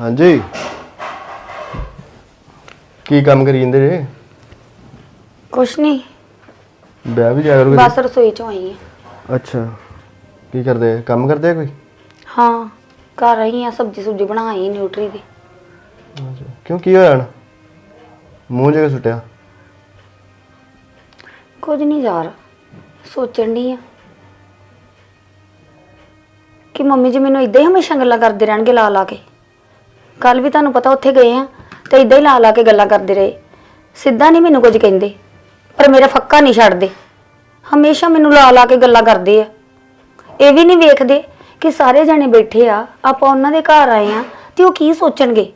ਹਾਂਜੀ। ਕੀ ਕੰਮ ਕਰੀ ਜਾਂਦੇ ਜੇ? ਕੁਛ ਨਹੀਂ ਵਿਆਹ ਵੀ ਜਾ ਕਰੋਗੇ ਬਸ ਰਸੋਈ ਚੋਂ ਆਈ ਹਾਂ। ਅੱਛਾ। ਕੀ ਕਰਦੇ? ਆ? ਕੰਮ ਕਰਦੇ ਆ ਕੋਈ? ਹਾਂ ਘਰ ਆਈ ਆ ਸਬਜੀ ਸੁਬਜੀ ਬਣਾਈ ਨਿਊਟਰੀ ਦੀ। ਅੱਛਾ। ਕਿਉਂ ਕੀ ਹੋਇਆ ਹਣ? ਮੂੰਹ ਜਗ੍ਹਾ ਸੁੱਟਿਆ? ਕੁਝ ਨਹੀਂ ਯਾਰ ਸੋਚਣ ਦੀ ਆ ਕਿ ਮੰਮੀ ਜੀ ਮੈਨੂੰ ਇਦਾਂ ਹੀ ਹਮੇਸ਼ਾ ਗੱਲਾਂ ਕਰਦੇ ਰਹਿਣਗੇ ਲਾ ਲਾ ਕੇ। ਕੱਲ ਵੀ ਤੁਹਾਨੂੰ ਪਤਾ ਉੱਥੇ ਗਏ ਆ ਤੇ ਇਦਾਂ ਹੀ ਲਾ ਲਾ ਕੇ ਗੱਲਾਂ ਕਰਦੇ ਰਹੇ। ਸਿੱਧਾ ਨਹੀਂ ਮੈਨੂੰ ਕੁਝ ਕਹਿੰਦੇ ਪਰ ਮੇਰਾ ਫੱਕਾ ਨਹੀਂ ਛੱਡਦੇ। ਹਮੇਸ਼ਾ ਮੈਨੂੰ ਲਾ ਲਾ ਕੇ ਗੱਲਾਂ ਕਰਦੇ ਆ। ਇਹ ਵੀ ਨਹੀਂ ਵੇਖਦੇ ਕਿ ਸਾਰੇ ਜਣੇ ਬੈਠੇ ਆ ਆਪਾਂ ਉਹਨਾਂ ਦੇ ਘਰ ਆਏ ਆ ਤੇ ਉਹ ਕੀ ਸੋਚਣਗੇ?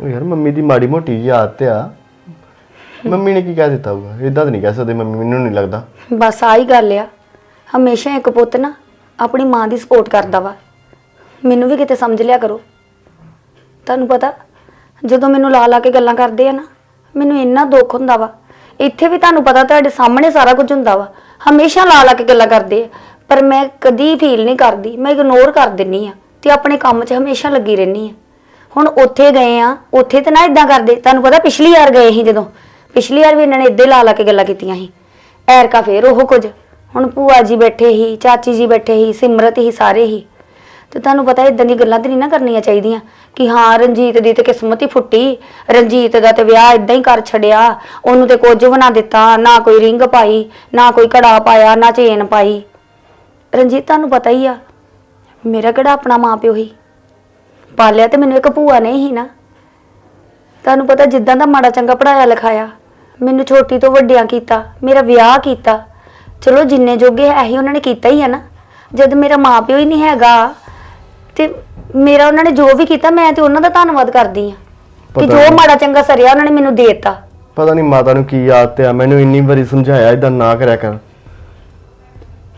ਉਹ ਯਾਰ ਮੰਮੀ ਦੀ ਮਾੜੀ ਮੋਟੀ ਜਿਹੀ ਆਦਤ ਆ। ਮੰਮੀ ਨੇ ਕੀ ਕਹਿ ਦਿੱਤਾ ਹੋਊਗਾ? ਇਦਾਂ ਤਾਂ ਨਹੀਂ ਕਹਿ ਸਕਦੇ ਮੰਮੀ ਮੈਨੂੰ ਨਹੀਂ ਲੱਗਦਾ। ਬਸ ਆਹੀ ਗੱਲ ਆ। ਹਮੇਸ਼ਾ ਇੱਕ ਪੁੱਤ ਨਾ ਆਪਣੀ ਮਾਂ ਦੀ ਸਪੋਰਟ ਕਰਦਾ ਵਾ। ਮੈਨੂੰ ਵੀ ਕਿਤੇ ਸਮਝ ਲਿਆ ਕਰੋ। ਤੁਹਾਨੂੰ ਪਤਾ, ਜਦੋਂ ਮੈਨੂੰ ਲਾ ਲਾ ਕੇ ਗੱਲਾਂ ਕਰਦੇ ਆ ਨਾ, ਮੈਨੂੰ ਇੰਨਾ ਦੁੱਖ ਹੁੰਦਾ ਵਾ। ਇੱਥੇ ਵੀ ਤੁਹਾਨੂੰ ਪਤਾ ਤੁਹਾਡੇ ਸਾਹਮਣੇ ਸਾਰਾ ਕੁਝ ਹੁੰਦਾ ਵਾ। ਹਮੇਸ਼ਾ ਲਾ ਲਾ ਕੇ ਗੱਲਾਂ ਕਰਦੇ ਆ। ਪਰ ਮੈਂ ਕਦੀ ਫੀਲ ਨਹੀਂ ਕਰਦੀ, ਮੈਂ ਇਗਨੋਰ ਕਰ ਦਿੰਨੀ ਆ ਤੇ ਆਪਣੇ ਕੰਮ 'ਚ ਹਮੇਸ਼ਾ ਲੱਗੀ ਰਹਿੰਨੀ ਆ। ਹੁਣ ਉੱਥੇ ਗਏ ਆ, ਉੱਥੇ ਤਾਂ ਨਾ ਇਦਾਂ ਕਰਦੇ, ਤੁਹਾਨੂੰ ਪਤਾ ਪਿਛਲੀ ਵਾਰ ਗਏ ਸੀ ਜਦੋਂ। ਪਿਛਲੀ ਵਾਰ ਵੀ ਇਹਨਾਂ ਨੇ ਇੱਦਾਂ ਲਾ ਲਾ ਕੇ ਗੱਲਾਂ ਕੀਤੀਆਂ ਸੀ। ਐਰਕਾ ਫੇਰ ਉਹ ਕੁਝ। ਹੁਣ ਭੂਆ ਜੀ ਬੈਠੇ ਸੀ, ਚਾਚੀ ਜੀ ਬੈਠੇ ਸੀ, ਸਿਮਰਤ ਹੀ ਸਾਰੇ ਹੀ ਤੇ ਤੁਹਾਨੂੰ ਪਤਾ ਇਦਾਂ ਦੀ ਗੱਲਾਂ ਤੇ ਨਹੀਂ ਨਾ ਕਰਨੀਆਂ ਚਾਹੀਦੀਆਂ ਕਿ ਹਾਂ, ਰਣਜੀਤ ਦੀ ਤੇ ਕਿਸਮਤ ਹੀ ਫੁੱਟੀ। ਰਣਜੀਤ ਦਾ ਤੇ ਵਿਆਹ ਇਦਾਂ ਹੀ ਕਰ ਛੜਿਆ ਉਹਨੂੰ ਤੇ ਕੁਝ ਬਣਾ ਦਿੱਤਾ, ਨਾ ਕੋਈ ਰਿੰਗ ਪਾਈ, ਨਾ ਕੋਈ ਕੜਾ ਪਾਇਆ, ਨਾ ਚੇਨ ਪਾਈ। ਰਣਜੀਤ, ਤੁਹਾਨੂੰ ਪਤਾ ਹੀ ਆ, ਮੇਰਾ ਕਿਹੜਾ ਆਪਣਾ ਮਾਂ ਪਿਓ ਹੀ ਪਾਲਿਆ ਤੇ ਮੈਨੂੰ ਇੱਕ ਭੂਆ ਨੇ ਹੀ ਨਾ। ਤੁਹਾਨੂੰ ਪਤਾ ਜਿੱਦਾਂ ਦਾ ਮਾੜਾ ਚੰਗਾ ਪੜਾਇਆ ਲਿਖਾਇਆ, ਮੈਨੂੰ ਛੋਟੀ ਤੋਂ ਵੱਡਿਆਂ ਕੀਤਾ, ਮੇਰਾ ਵਿਆਹ ਕੀਤਾ। ਚਲੋ ਜਿੰਨੇ ਜੋਗੇ ਹੈ ਉਹਨਾਂ ਨੇ ਕੀਤਾ ਹੀ ਆ ਨਾ। ਜਦ ਮੇਰਾ ਮਾਂ ਪਿਓ ਹੀ ਨਹੀਂ ਹੈਗਾ ਤੇ ਮੇਰਾ ਉਹਨਾਂ ਨੇ ਜੋ ਵੀ ਕੀਤਾ ਮੈਂ ਤੇ ਉਹਨਾਂ ਦਾ ਧੰਨਵਾਦ ਕਰਦੀ ਆ ਕਿ ਪਤਾ ਜੋ ਨਹੀਂ। ਮਾੜਾ ਚੰਗਾ ਸਰਿਆ ਉਹਨਾਂ ਨੇ ਮੈਨੂੰ ਦੇਤਾ ਪਤਾ ਨਹੀਂ ਮਾਤਾ ਨੂੰ ਕੀ ਆਦਤ ਆ ਮੈਨੂੰ ਇੰਨੀ ਵਾਰੀ ਸਮਝਾਇਆ ਇਦਾਂ ਨਾ ਕਰਿਆ ਕਰ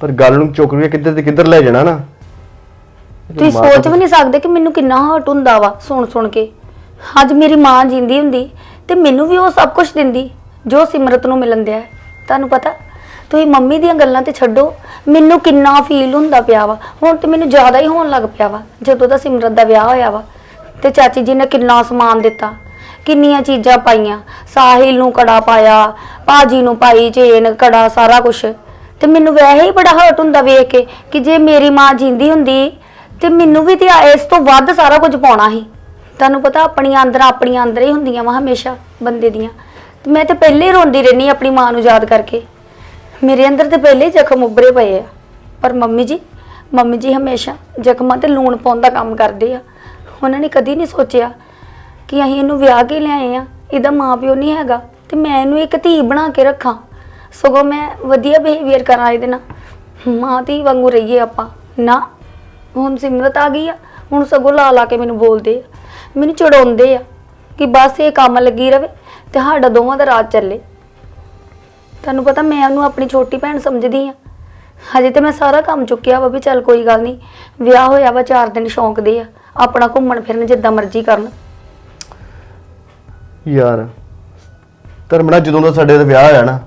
ਪਰ ਗੱਲ ਨੂੰ ਚੁੱਕ ਕੇ ਕਿੱਧਰ ਤੇ ਕਿੱਧਰ ਲੈ ਜਾਣਾ ਨਾ ਤੁਸੀਂ ਮਾਤਾ ਸੋਚ ਵੀ ਨਹੀਂ ਸਕਦੇ ਕਿ ਮੈਨੂੰ ਕਿੰਨਾ ਹਰਟ ਹੁੰਦਾ ਵਾ ਸੁਣ ਸੁਣ ਕੇ ਅੱਜ ਮੇਰੀ ਮਾਂ ਜਿੰਦੀ ਹੁੰਦੀ ਤੇ ਮੈਨੂੰ ਵੀ ਉਹ ਸਭ ਕੁਝ ਦਿੰਦੀ ਜੋ ਸਿਮਰਤ ਨੂੰ ਮਿਲਣ ਦਿਆ ਹੈ। ਤੁਹਾਨੂੰ ਪਤਾ ਤੁਸੀਂ ਮੰਮੀ ਦੀਆਂ ਗੱਲਾਂ ਤੇ ਛੱਡੋ। ਮੈਨੂੰ ਕਿੰਨਾ ਫੀਲ ਹੁੰਦਾ ਪਿਆ ਵਾ। ਹੁਣ ਤੇ ਮੈਨੂੰ ਜ਼ਿਆਦਾ ਹੀ ਹੋਣ ਲੱਗ ਪਿਆ ਵਾ, ਜਦੋਂ ਦਾ ਸਿਮਰਤ ਦਾ ਵਿਆਹ ਹੋਇਆ ਵਾ। ਤੇ ਚਾਚੀ ਜੀ ਨੇ ਕਿੰਨਾ ਸਮਾਨ ਦਿੱਤਾ, ਕਿੰਨੀਆਂ ਚੀਜ਼ਾਂ ਪਾਈਆਂ। ਸਾਹਿਲ ਨੂੰ ਕੜਾ ਪਾਇਆ, ਭਾਜੀ ਨੂੰ ਪਾਈ, ਚੇਨ, ਕੜਾ, ਸਾਰਾ ਕੁਝ ਤੇ ਮੈਨੂੰ ਵੈਸੇ ਹੀ ਬੜਾ ਹਰਟ ਹੁੰਦਾ ਵੇਖ ਕੇ ਕਿ ਜੇ ਮੇਰੀ ਮਾਂ ਜਿੰਦੀ ਹੁੰਦੀ, ਤੇ ਮੈਨੂੰ ਵੀ ਤੇ ਇਸ ਤੋਂ ਵੱਧ ਸਾਰਾ ਕੁਝ ਪਾਉਣਾ ਸੀ। ਤੁਹਾਨੂੰ ਪਤਾ ਆਪਣੀਆਂ ਅੰਦਰ ਆਪਣੀਆਂ ਅੰਦਰ ਹੀ ਹੁੰਦੀਆਂ ਵਾ ਹਮੇਸ਼ਾ ਬੰਦੇ ਦੀਆਂ। ਤੇ ਮੈਂ ਤੇ ਪਹਿਲੇ ਹੀ ਰੋਂਦੀ ਰਹਿੰਦੀ ਆਪਣੀ ਮਾਂ ਨੂੰ ਯਾਦ ਕਰਕੇ। ਮੇਰੇ ਅੰਦਰ ਤੇ ਪਹਿਲੇ ਹੀ ਜ਼ਖਮ ਉੱਭਰੇ ਪਏ ਆ। ਪਰ ਮੰਮੀ ਜੀ ਮੰਮੀ ਜੀ ਹਮੇਸ਼ਾ ਜ਼ਖਮਾਂ ਤੇ ਲੂਣ ਪਾਉਣ ਦਾ ਕੰਮ ਕਰਦੇ ਆ। ਉਹਨਾਂ ਨੇ ਕਦੀ ਨਹੀਂ ਸੋਚਿਆ ਕਿ ਅਸੀਂ ਇਹਨੂੰ ਵਿਆਹ ਕੇ ਲਿਆਏ ਆ। ਇਹਦਾ ਮਾਪਿਓ ਨਹੀਂ ਹੈਗਾ ਤੇ ਮੈਂ ਇਹਨੂੰ ਇੱਕ ਧੀ ਬਣਾ ਕੇ ਰੱਖਾਂ। ਸਗੋਂ ਮੈਂ ਵਧੀਆ ਬਿਹੇਵੀਅਰ ਕਰਾਂ ਇਹਦੇ ਨਾਲ। ਮਾਂ ਧੀ ਵਾਂਗੂ ਰਹੀਏ ਆਪਾਂ। ਨਾ, ਹੁਣ ਸਿਮਰਤ ਆ ਗਈ ਆ। ਹੁਣ ਸਗੋਂ ਲਾ ਲਾ ਕੇ ਮੈਨੂੰ ਬੋਲਦੇ ਆ। ਮੈਨੂੰ ਚੜਾਉਂਦੇ ਆ ਕਿ ਬਸ ਇਹ ਕੰਮ ਲੱਗੀ ਰਵੇ ਤੇ ਸਾਡਾ ਦੋਵਾਂ ਦਾ ਰਾਜ ਚੱਲੇ। ਤੁਹਾਨੂੰ ਪਤਾ ਮੈਂ ਉਹਨੂੰ ਆਪਣੀ ਛੋਟੀ ਭੈਣ ਸਮਝਦੀ ਆ ਹਜੇ ਤੇ ਮੈਂ ਸਾਰਾ ਕੰਮ ਚੁੱਕਿਆ ਵਾ ਵੀ ਚੱਲ ਕੋਈ ਗੱਲ ਨਹੀਂ, ਵਿਆਹ ਹੋਇਆ ਵਾ ਚਾਰ ਦਿਨ ਸ਼ੌਂਕ ਦੇ ਆ, ਆਪਣਾ ਘੁੰਮਣ ਫਿਰਨ ਜਿੱਦਾਂ ਮਰਜ਼ੀ ਕਰਨ। ਯਾਰ, ਧਰਮਣਾ ਜਦੋਂ ਦਾ ਸਾਡੇ ਦਾ ਵਿਆਹ ਹੋਇਆ ਨਾ,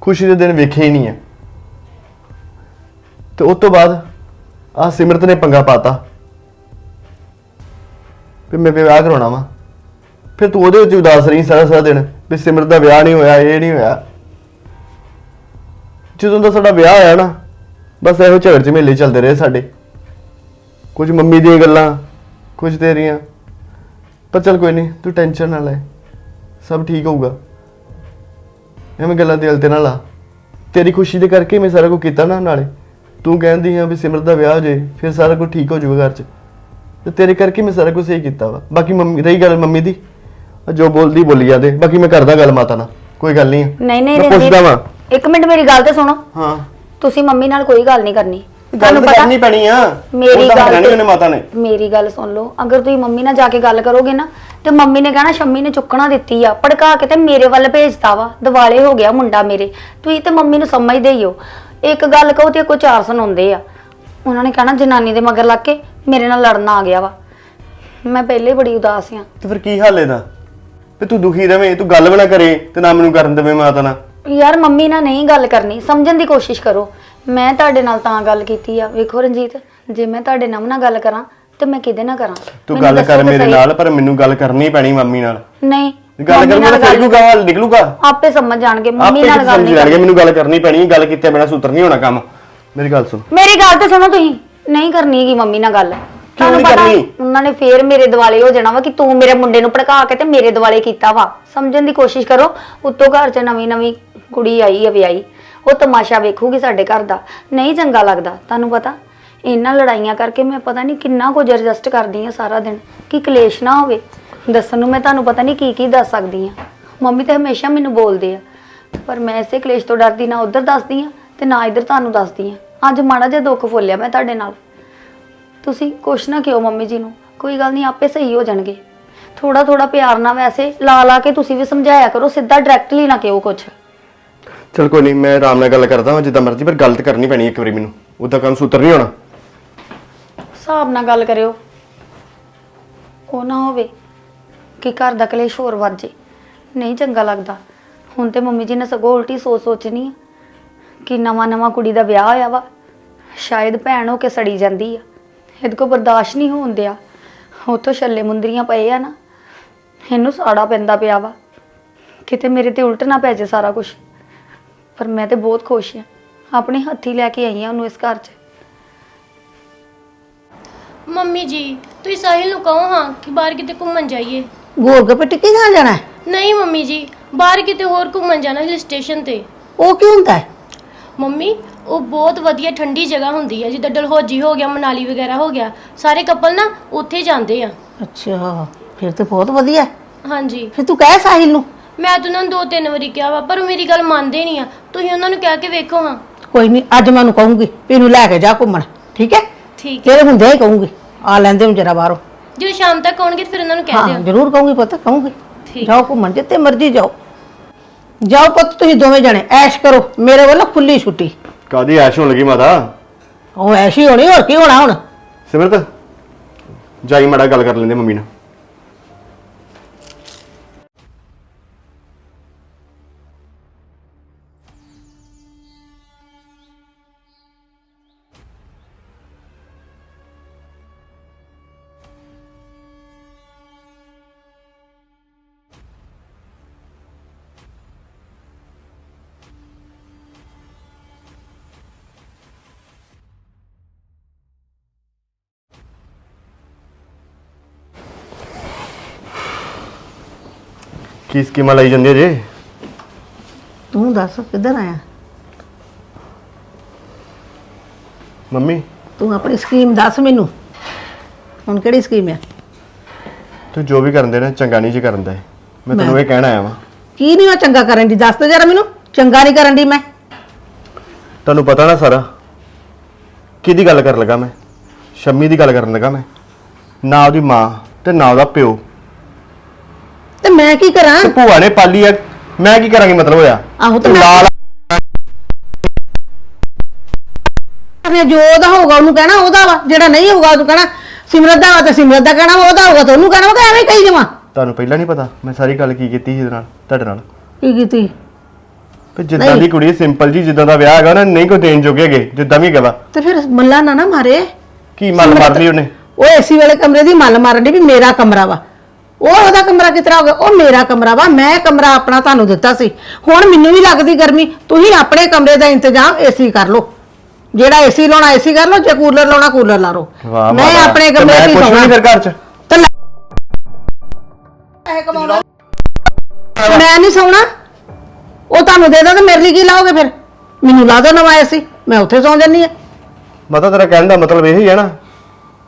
ਖੁਸ਼ੀ ਦੇ ਦਿਨ ਵੇਖੇ ਹੀ ਨਹੀਂ ਆ। ਤੇ ਉਸ ਤੋਂ ਬਾਅਦ ਆ ਸਿਮਰਤ ਨੇ ਪੰਗਾ ਪਾਤਾ। ਵੀ ਮੈਂ ਵਿਆਹ ਕਰਾਉਣਾ ਵਾ। ਫਿਰ ਤੂੰ ਉਹਦੇ ਵਿੱਚ ਉਦਾਸ ਰਹੀ ਸਾਰਾ ਸਾਰਾ ਦਿਨ ਵੀ ਸਿਮਰਤ ਦਾ ਵਿਆਹ ਨਹੀਂ ਹੋਇਆ, ਇਹ ਨਹੀਂ ਹੋਇਆ। ਜਦੋਂ ਦਾ ਸਾਡਾ ਵਿਆਹ ਹੋਇਆ ਨਾ, ਬਸ ਇਹੋ ਝਗੜ ਝਮੇਲੇ ਚੱਲਦੇ ਰਹੇ ਸਾਡੇ। ਕੁਝ ਮੰਮੀ ਦੀਆਂ ਗੱਲਾਂ, ਕੁਝ ਤੇਰੀਆਂ। ਪਰ ਚੱਲ ਕੋਈ ਨਹੀਂ, ਤੂੰ ਟੈਨਸ਼ਨ ਨਾ ਲੈ, ਸਭ ਠੀਕ ਹੋਊਗਾ। ਐਵੇਂ ਗੱਲਾਂ ਦਿਲ ਤੇ ਨਾ ਲਾ। ਤੇਰੀ ਖੁਸ਼ੀ ਦੇ ਕਰਕੇ ਮੈਂ ਸਾਰਾ ਕੁਝ ਕੀਤਾ ਨਾ ਨਾਲੇ। ਤੂੰ ਕਹਿੰਦੀ ਆ ਵੀ ਸਿਮਰਤ ਦਾ ਵਿਆਹ ਹੋ ਜੇ, ਫਿਰ ਸਾਰਾ ਕੁਝ ਠੀਕ ਹੋ ਜਾਊਗਾ ਘਰ 'ਚ। ਤੇ ਤੇਰੇ ਕਰਕੇ ਮੈਂ ਸਾਰਾ ਕੁਝ ਸਹੀ ਕੀਤਾ ਵਾ। ਬਾਕੀ ਮੰਮੀ, ਰਹੀ ਗੱਲ ਮੰਮੀ ਦੀ? ਜੋ ਬੋਲਦੀ ਬੋਲੀ ਜਾਂਦੇ। ਬਾਕੀ ਮੈਂ ਕਰਦਾ ਗੱਲ ਮਾਤਾ ਨਾਲ। ਕੋਈ ਗੱਲ ਨਹੀਂ। ਆ। ਨਹੀਂ ਨਹੀਂ ਮੈਂ ਪੁੱਛਦਾ ਵਾਂ। ਇੱਕ ਮਿੰਟ ਮੇਰੀ ਗੱਲ ਤੇ ਸੁਣੋ। ਹਾਂ। ਤੁਸੀਂ ਮੰਮੀ ਨਾਲ ਕੋਈ ਗੱਲ ਨਹੀਂ ਕਰਨੀ। ਗੱਲ ਤਾਂ ਕਰਨੀ ਪੈਣੀ ਆ। ਮੇਰੀ ਉਹ ਤਾਂ ਗੱਲ ਹਟਣਾ ਨੀ ਤੇ- ਉਹਨੇ ਮਾਤਾ ਨੇ। ਮੇਰੀ ਗੱਲ ਸੁਣ ਲਓ। ਅਗਰ ਤੁਸੀਂ ਮੰਮੀ ਨਾਲ ਜਾ ਕੇ ਗੱਲ ਕਰੋਗੇ ਨਾ ਤੇ ਮੰਮੀ ਨੇ ਕਹਿਣਾ ਸ਼ੰਮੀ ਨੇ ਚੁੱਕਣਾ ਦਿੱਤੀ ਆ। ਭੜਕਾ ਕੇ ਤੇ ਮੇਰੇ ਵੱਲ ਭੇਜਤਾ ਵਾ। ਦਿਵਾਲੇ ਹੋ ਗਿਆ ਮੁੰਡਾ ਮੇਰੇ। ਤੁਸੀਂ ਤੇ ਮੰਮੀ ਨੂੰ ਸਮਝਦੇ ਹੀ ਹੋ। ਇੱਕ ਗੱਲ ਕਹੋ ਤੇ ਕੋਈ ਚਾਰ ਸੁਣਾਉਂਦੇ ਆ। ਉਹਨਾਂ ਨੇ ਕਹਿਣਾ ਜਨਾਨੀ ਦੇ ਮਗਰ ਲੱਗ ਕੇ ਮੇਰੇ ਨਾਲ ਲੜਨ ਆ ਗਿਆ ਵਾ। ਮੈਂ ਪਹਿਲੇ ਬੜੀ ਉਦਾਸ ਆ। ਤੇ ਫਿਰ ਕੀ ਹਾਲ ਇਹਦਾ? ਵੀ ਤੂੰ ਦੁਖੀ ਰਵੇਂ ਤੂੰ ਗੱਲ ਵੀ ਨਾ ਕਰੇ ਤੇ ਨਾ ਮੈਨੂੰ ਕਰਨ ਦੇਵੇਂ ਮਾਤਾ ਨਾਲ। ਯਾਰ ਮੰਮੀ ਨਾਲ ਨਹੀਂ ਗੱਲ ਕਰਨੀ ਸਮਝਣ ਦੀ ਕੋਸ਼ਿਸ਼ ਕਰੋ। ਮੈਂ ਤੁਹਾਡੇ ਨਾਲ ਤਾਂ ਗੱਲ ਕੀਤੀ ਆ ਵੇਖੋ ਰਣਜੀਤ ਜੇ ਮੈਂ ਤੁਹਾਡੇ ਨਾਲ ਨਾ ਗੱਲ ਕਰਾਂ ਤੇ ਮੈਂ ਕਿਹਦੇ ਨਾਲ ਕਰਾਂ? ਤੂੰ ਮੈਨੂੰ ਗੱਲ ਦੱਸੋ ਕਰ ਤਾਂ ਮੇਰੇ ਸਹੀ। ਨਾਲ ਪਰ ਮੈਨੂੰ ਗੱਲ ਕਰਨੀ ਪੈਣੀ ਮੰਮੀ ਨਾਲ। ਨਹੀਂ ਗੱਲ ਮੰਮੀ ਕਰ ਨਾਲ ਮੇਰਾ ਫਿਰ ਕੋਈ ਗੱਲ ਨਿਕਲੂਗਾ ਆਪੇ ਸਮਝ ਜਾਣਗੇ ਮੰਮੀ ਆਪੇ ਨਾਲ ਗੱਲ ਸਮਝ ਨਹੀਂ ਲੈਣਗੇ ਮੈਨੂੰ ਗੱਲ ਕਰਨੀ ਪੈਣੀ ਗੱਲ ਕੀਤੇ ਬਿਨਾ ਸੂਤਰ ਨਹੀਂ ਹੋਣਾ ਕੰਮ। ਮੇਰੀ ਗੱਲ ਸੁਣ। ਮੇਰੀ ਗੱਲ ਤੇ ਸੁਣੋ ਤੁਸੀਂ। ਨਹੀਂ ਕਰਨੀ ਹੈਗੀ ਮੰਮੀ ਨਾਲ ਗੱਲ। ਤੁਹਾਨੂੰ ਨਹੀਂ ਪਤਾ ਕਰਨੀ? ਉਹਨਾਂ ਨੇ ਫੇਰ ਮੇਰੇ ਦਿਵਾਲੇ ਹੋ ਜਾਣਾ ਵਾ ਕਿ ਤੂੰ ਮੇਰੇ ਮੁੰਡੇ ਨੂੰ ਭੜਕਾ ਕੇ ਤੇ ਮੇਰੇ ਦਿਵਾਲੇ ਕੀਤਾ ਵਾ। ਸਮਝਣ ਦੀ ਕੋਸ਼ਿਸ਼ ਕਰੋ ਉੱਤੋਂ ਘਰ 'ਚ ਨਵੀਂ ਨਵੀਂ ਕੁੜੀ ਆਈ ਹੈ ਵਿਆਹੀ। ਉਹ ਤਮਾਸ਼ਾ ਵੇਖੂਗੀ ਸਾਡੇ ਘਰ ਦਾ। ਨਹੀਂ ਚੰਗਾ ਲੱਗਦਾ ਤੁਹਾਨੂੰ ਪਤਾ? ਇਹਨਾਂ ਲੜਾਈਆਂ ਕਰਕੇ ਮੈਂ ਪਤਾ ਨਹੀਂ ਕਿੰਨਾ ਕੁਝ ਐਡਜਸਟ ਕਰਦੀ ਆ ਸਾਰਾ ਦਿਨ। ਕਿ ਕਲੇਸ਼ ਨਾ ਹੋਵੇ। ਦੱਸਣ ਨੂੰ ਮੈਂ ਤੁਹਾਨੂੰ ਪਤਾ ਨਹੀਂ ਕੀ ਕੀ ਦੱਸ ਸਕਦੀ ਆ। ਮੰਮੀ ਤਾਂ ਹਮੇਸ਼ਾ ਮੈਨੂੰ ਬੋਲਦੇ ਆ। ਪਰ ਮੈਂ ਇਸੇ ਕਲੇਸ਼ ਤੋਂ ਡਰਦੀ ਨਾ ਉਧਰ ਦੱਸਦੀ ਆ ਤੇ ਨਾ ਇੱਧਰ ਤੁਹਾਨੂੰ ਦੱਸਦੀ ਆ। ਅੱਜ ਮਾੜਾ ਜਿਹਾ ਦੁੱਖ ਫੋਲਿਆ ਮੈਂ ਤੁਹਾਡੇ ਨਾਲ। ਤੁਸੀਂ ਕੁਛ ਨਾ ਕਿਉ ਮੰਮੀ ਜੀ ਨੂੰ ਕੋਈ ਗੱਲ ਨਹੀਂ ਆਪੇ ਸਹੀ ਹੋ ਜਾਣਗੇ। ਥੋੜਾ ਥੋੜਾ ਪਿਆਰ ਨਾਲ ਵੈਸੇ ਲਾ ਲਾ ਕੇ ਤੁਸੀਂ ਵੀ ਸਮਝਾਇਆ ਕਰੋ ਸਿੱਧਾ ਡਾਇਰੈਕਟਲੀ ਨਾ ਕਿਉ ਕੁਛ। ਚਲ ਕੋਈ ਨਹੀਂ ਮੈਂ ਆਰਾਮ ਨਾਲ ਗੱਲ ਕਰਦਾ ਹਾਂ ਜਿੱਦਾਂ ਮਰਜ਼ੀ ਪਰ ਗੱਲ ਤਾਂ ਕਰਨੀ ਪੈਣੀ ਹੈ ਇੱਕ ਵਾਰੀ ਮੈਨੂੰ। ਉਹਦਾ ਕੰਮ ਸੂਤਰ ਨਹੀਂ ਹੋਣਾ। ਹਿਸਾਬ ਨਾਲ ਗੱਲ ਕਰਿਓ। ਉਹ ਨਾ ਹੋਵੇ ਕਿ ਘਰ ਦਾ ਕਲੇਸ਼ ਹੋਰ ਵੱਧ ਜੇ। ਨਹੀਂ ਚੰਗਾ ਲੱਗਦਾ। ਹੁਣ ਤੇ ਮੰਮੀ ਜੀ ਨੇ ਸਗੋਂ ਉਲਟੀ ਸੋਚ ਸੋਚਣੀ ਆ ਕਿ ਨਵਾਂ ਨਵਾਂ ਕੁੜੀ ਦਾ ਵਿਆਹ ਹੋਇਆ ਵਾ। ਸ਼ਾਇਦ ਭੈਣ ਹੋ ਕੇ ਸੜੀ ਜਾਂਦੀ ਆ। ਇਹਦੇ ਕੋ ਬਰਦਾਸ਼ਤ ਨਹੀਂ ਹੋਣ ਦਿਆ। ਉਤੋਂ ਛੱਲੇ ਮੁੰਦਰੀਆਂ ਪਏ ਆ ਨਾ ਇਹਨੂੰ ਸਾੜਾ ਪੈਂਦਾ ਪਿਆ ਵਾ। ਕਿਤੇ ਮੇਰੇ ਤੇ ਉਲਟ ਨਾ ਪੈ ਜੇ ਸਾਰਾ ਕੁਝ ਪਰ ਮੈਂ ਤੇ ਬਹੁਤ ਖੁਸ਼ ਆ। ਆਪਣੇ ਹੱਥੀ ਲੈ ਕੇ ਆਈ ਆ ਉਹਨੂੰ ਇਸ ਘਰ 'ਚ। ਮੰਮੀ ਜੀ ਤੁਸੀਂ ਸਾਹਿਲ ਨੂੰ ਕਹੋ ਹਾਂ ਕਿ ਬਾਹਰ ਕਿਤੇ ਘੁੰਮਣ ਜਾਈਏ। ਗੋਲਗੱਪੇ ਟਿੱਕੀ ਖਾਣ ਜਾਣਾ ਹੈ? ਨਹੀਂ ਮੰਮੀ ਜੀ ਬਾਹਰ ਕਿਤੇ ਹੋਰ ਘੁੰਮਣ ਜਾਣਾ ਹਿਲ ਸਟੇਸ਼ਨ ਤੇ। ਉਹ ਕੀ ਹੁੰਦਾ? ਹੈ? ਮੰਮੀ ਉਹ ਬਹੁਤ ਵਧੀਆ ਠੰਡੀ ਜਗ੍ਹਾ ਹੁੰਦੀ ਹੈ ਜਿੱਦਾਂ ਡਲਹੌਜੀ ਹੋ ਗਿਆ ਮਨਾਲੀ ਵਗੈਰਾ ਹੋ ਗਿਆ ਸਾਰੇ ਕਪਲ ਨਾ ਉੱਥੇ ਜਾਂਦੇ ਆ। ਅੱਛਾ ਫਿਰ ਤੇ ਬਹੁਤ ਵਧੀਆ। ਹੈ। ਹਾਂਜੀ। ਫਿਰ ਤੂੰ ਕਹਿ ਸਾਹਿਲ ਨੂੰ। ਮੈਂ ਤਾਂ ਉਹਨਾਂ ਨੂੰ ਦੋ ਤਿੰਨ ਵਾਰੀ ਕਿਹਾ ਵਾ ਪਰ ਉਹ ਮੇਰੀ ਗੱਲ ਮੰਨਦੇ ਨਹੀਂ ਆ। ਤੁਸੀਂ ਉਹਨਾਂ ਨੂੰ ਕਹਿ ਕੇ ਵੇਖੋ ਹਾਂ। ਕੋਈ ਨਹੀਂ ਅੱਜ ਮੈਂ ਉਹਨੂੰ ਕਹੂੰਗੀ ਵੀ ਇਹਨੂੰ ਲੈ ਕੇ ਜਾ ਘੁੰਮਣ ਠੀਕ ਹੈ? ਠੀਕ ਤੇਰੇ ਹੁੰਦੇ ਹੀ ਕਹੂੰਗੀ ਆ ਲੈਂਦੇ ਹੁਣ ਜਰਾ ਬਾਹਰੋਂ। ਜਦੋਂ ਸ਼ਾਮ ਤੱਕ ਆਉਣਗੇ ਫਿਰ ਉਹਨਾਂ ਨੂੰ ਕਹਿ ਹਾਂ ਦਿਓ। ਜ਼ਰੂਰ ਕਹੂੰਗੀ ਪੁੱਤ ਕਹੂੰਗੀ। ਠੀਕ। ਜਾਓ ਘੁੰਮਣ ਜਿੱਤੇ ਮਰਜ਼ੀ ਜਾਓ। ਜਾਓ ਪੁੱਤ ਤੁਸੀਂ ਦੋਵੇਂ ਜਣੇ ਐਸ਼ ਕਰੋ ਮੇਰੇ ਵੱਲੋਂ ਖੁੱਲੀ ਛੁੱਟੀ। ਕਾਦੀ ਐਸ਼ ਹੋਣ ਲੱਗੀ ਮਾਤਾ? ਉਹ ਐਸ਼ ਹੀ ਹੋਣੀ ਹੋਰ ਕੀ ਹੋਣਾ ਹੁਣ? ਸਿਮਰਤ ਜਾਈ ਮੜਾ ਗੱਲ ਕਰ ਲੈਂਦੇ ਮੰਮੀ ਨਾਲ। ਕੀ ਸਕੀਮਾਂ ਲਾਈ ਜਾਂਦੇ ਜੇ? ਤੂੰ ਦੱਸ ਕਿੱਧਰ ਆਇਆ? ਮੰਮੀ? ਤੂੰ ਆਪਣੀ ਸਕੀਮ ਦੱਸ ਮੈਨੂੰ। ਹੁਣ ਕਿਹੜੀ ਸਕੀਮ ਹੈ ਤੂੰ ਜੋ ਵੀ ਕਰਨ ਦੇ ਨਾ ਚੰਗਾ ਨਹੀਂ ਜੀ ਕਰਨ ਦਾ। ਮੈਂ ਤੈਨੂੰ ਇਹ ਕਹਿਣਾ ਆਇਆ ਵਾਂ। ਕੀ ਨਹੀਂ ਮੈਂ ਚੰਗਾ ਕਰਨ ਦੀ? ਦੱਸ ਤੇ ਜਰਾ ਮੈਨੂੰ। ਚੰਗਾ ਨਹੀਂ ਕਰਨ ਦੀ ਮੈਂ। ਤੁਹਾਨੂੰ ਪਤਾ ਨਾ ਸਾਰਾ। ਕਿਹਦੀ ਗੱਲ ਕਰਨ ਲੱਗਾ ਮੈਂ? ਸ਼ੰਮੀ ਦੀ ਗੱਲ ਕਰਨ ਲੱਗਾ ਮੈਂ। ਨਾ ਉਹਦੀ ਮਾਂ ਤੇ ਨਾ ਉਹਦਾ ਪਿਓ। ਤੇ ਮੈਂ ਕੀ ਕਰਾਂ? ਤੇ ਭੂਆ ਨੇ ਪਾਲੀ ਆ। ਮੈਂ ਕੀ ਕਰਾਂਗੀ ਮਤਲਬ ਹੋਇਆ? ਆਹੋ ਤੇ ਤੂੰ ਮੈਂ- ਲਾਲ ਕਰਨਾ ਜੋ ਉਹਦਾ ਹੋਊਗਾ ਉਹਨੂੰ ਕਹਿਣਾ ਉਹਦਾ ਵਾ ਜਿਹੜਾ ਨਹੀਂ ਹੋਊਗਾ ਉਹਨੂੰ ਕਹਿਣਾ ਸਿਮਰਤ ਦਾ ਵਾ ਤੇ ਸਿਮਰਤ ਦਾ ਕਹਿਣਾ ਵਾ, ਉਹਦਾ ਹੋਊਗਾ ਤੇ ਉਹਨੂੰ ਕਹਿਣਾ ਵਾ ਐਵੇਂ ਹੀ ਕਹੀ ਜਾਵਾਂ। ਤੁਹਾਨੂੰ ਪਹਿਲਾਂ ਨਹੀਂ ਪਤਾ ਮੈਂ ਸਾਰੀ ਗੱਲ ਕੀ ਕੀਤੀ ਸੀ ਇਹਦੇ ਨਾਲ ਤੁਹਾਡੇ ਨਾਲ। ਕੀ ਕੀਤੀ? ਤੇ ਜਿੱਦਾਂ ਨਹੀਂ। ਦੀ ਕੁੜੀ ਸਿੰਪਲ ਜੀ ਜਿੱਦਾਂ ਦਾ ਵਿਆਹ ਹੈਗਾ ਨਾ ਨਹੀਂ ਕੋਈ ਦੇਣ ਜੋਗੇ ਹੈਗੇ ਜਿੱਦਾਂ ਵੀ ਹੈਗਾ ਵਾ। ਤੇ ਫਿਰ ਮੱਲਾ ਨਾ ਨਾ ਮਾਰੇ। ਕੀ ਮੱਲ ਸਿਮਰਤ- ਮਾਰ ਲਈ ਉਹਨੇ? ਉਹ ਏਸੀ ਵਾਲੇ ਕਮਰੇ ਦੀ ਮੱਲ ਮਾਰਨ ਦੀ ਵੀ ਮੇਰਾ ਕਮਰਾ ਵਾ। ਉਹ ਉਹਦਾ ਕਮਰਾ ਕਿਸ ਤਰ੍ਹਾਂ ਹੋ ਗਿਆ? ਉਹ ਮੇਰਾ ਕਮਰਾ ਵਾ ਮੈਂ ਕਮਰਾ ਆਪਣਾ ਤੁਹਾਨੂੰ ਦਿੱਤਾ ਸੀ। ਹੁਣ ਮੈਨੂੰ ਵੀ ਲੱਗਦੀ ਗਰਮੀ ਤੁਸੀਂ ਆਪਣੇ ਕਮਰੇ ਦਾ ਇੰਤਜ਼ਾਮ ਏਸੀ ਕਰ ਲਓ। ਜਿਹੜਾ ਏਸੀ ਲਾਉਣਾ ਏਸੀ ਕਰ ਲਓ ਜੇ ਕੂਲਰ ਲਾਉਣਾ ਕੂਲਰ ਲਾ ਲਓ। ਵਾਹ ਮੈਂ ਮਾਤਾ। ਆਪਣੇ ਤੇ ਕਮਰੇ ਮੈਂ 'ਚ ਹੀ ਕੁਛ ਵੀ ਨਹੀਂ ਸੌਣਾ ਫਿਰ ਘਰ ਚ। ਤੇ ਲੈ- ਮੈਂ ਨਹੀਂ ਸੌਣਾ। ਉਹ ਤੁਹਾਨੂੰ ਦੇ ਦਾਂ ਤੇ ਮੇਰੇ ਲਈ ਕੀ ਲਾਓਗੇ ਫਿਰ? ਮੈਨੂੰ ਲਾ ਦੋ ਨਵਾਂ ਏਸੀ ਮੈਂ ਉੱਥੇ ਸੌਂ ਜੰਨੀ ਆ ਮਤਾ ਤੇਰਾ ਕਹਿਣ ਦਾ ਮਤਲਬ ਇਹ ਹੀ ਹੈ ਨਾ।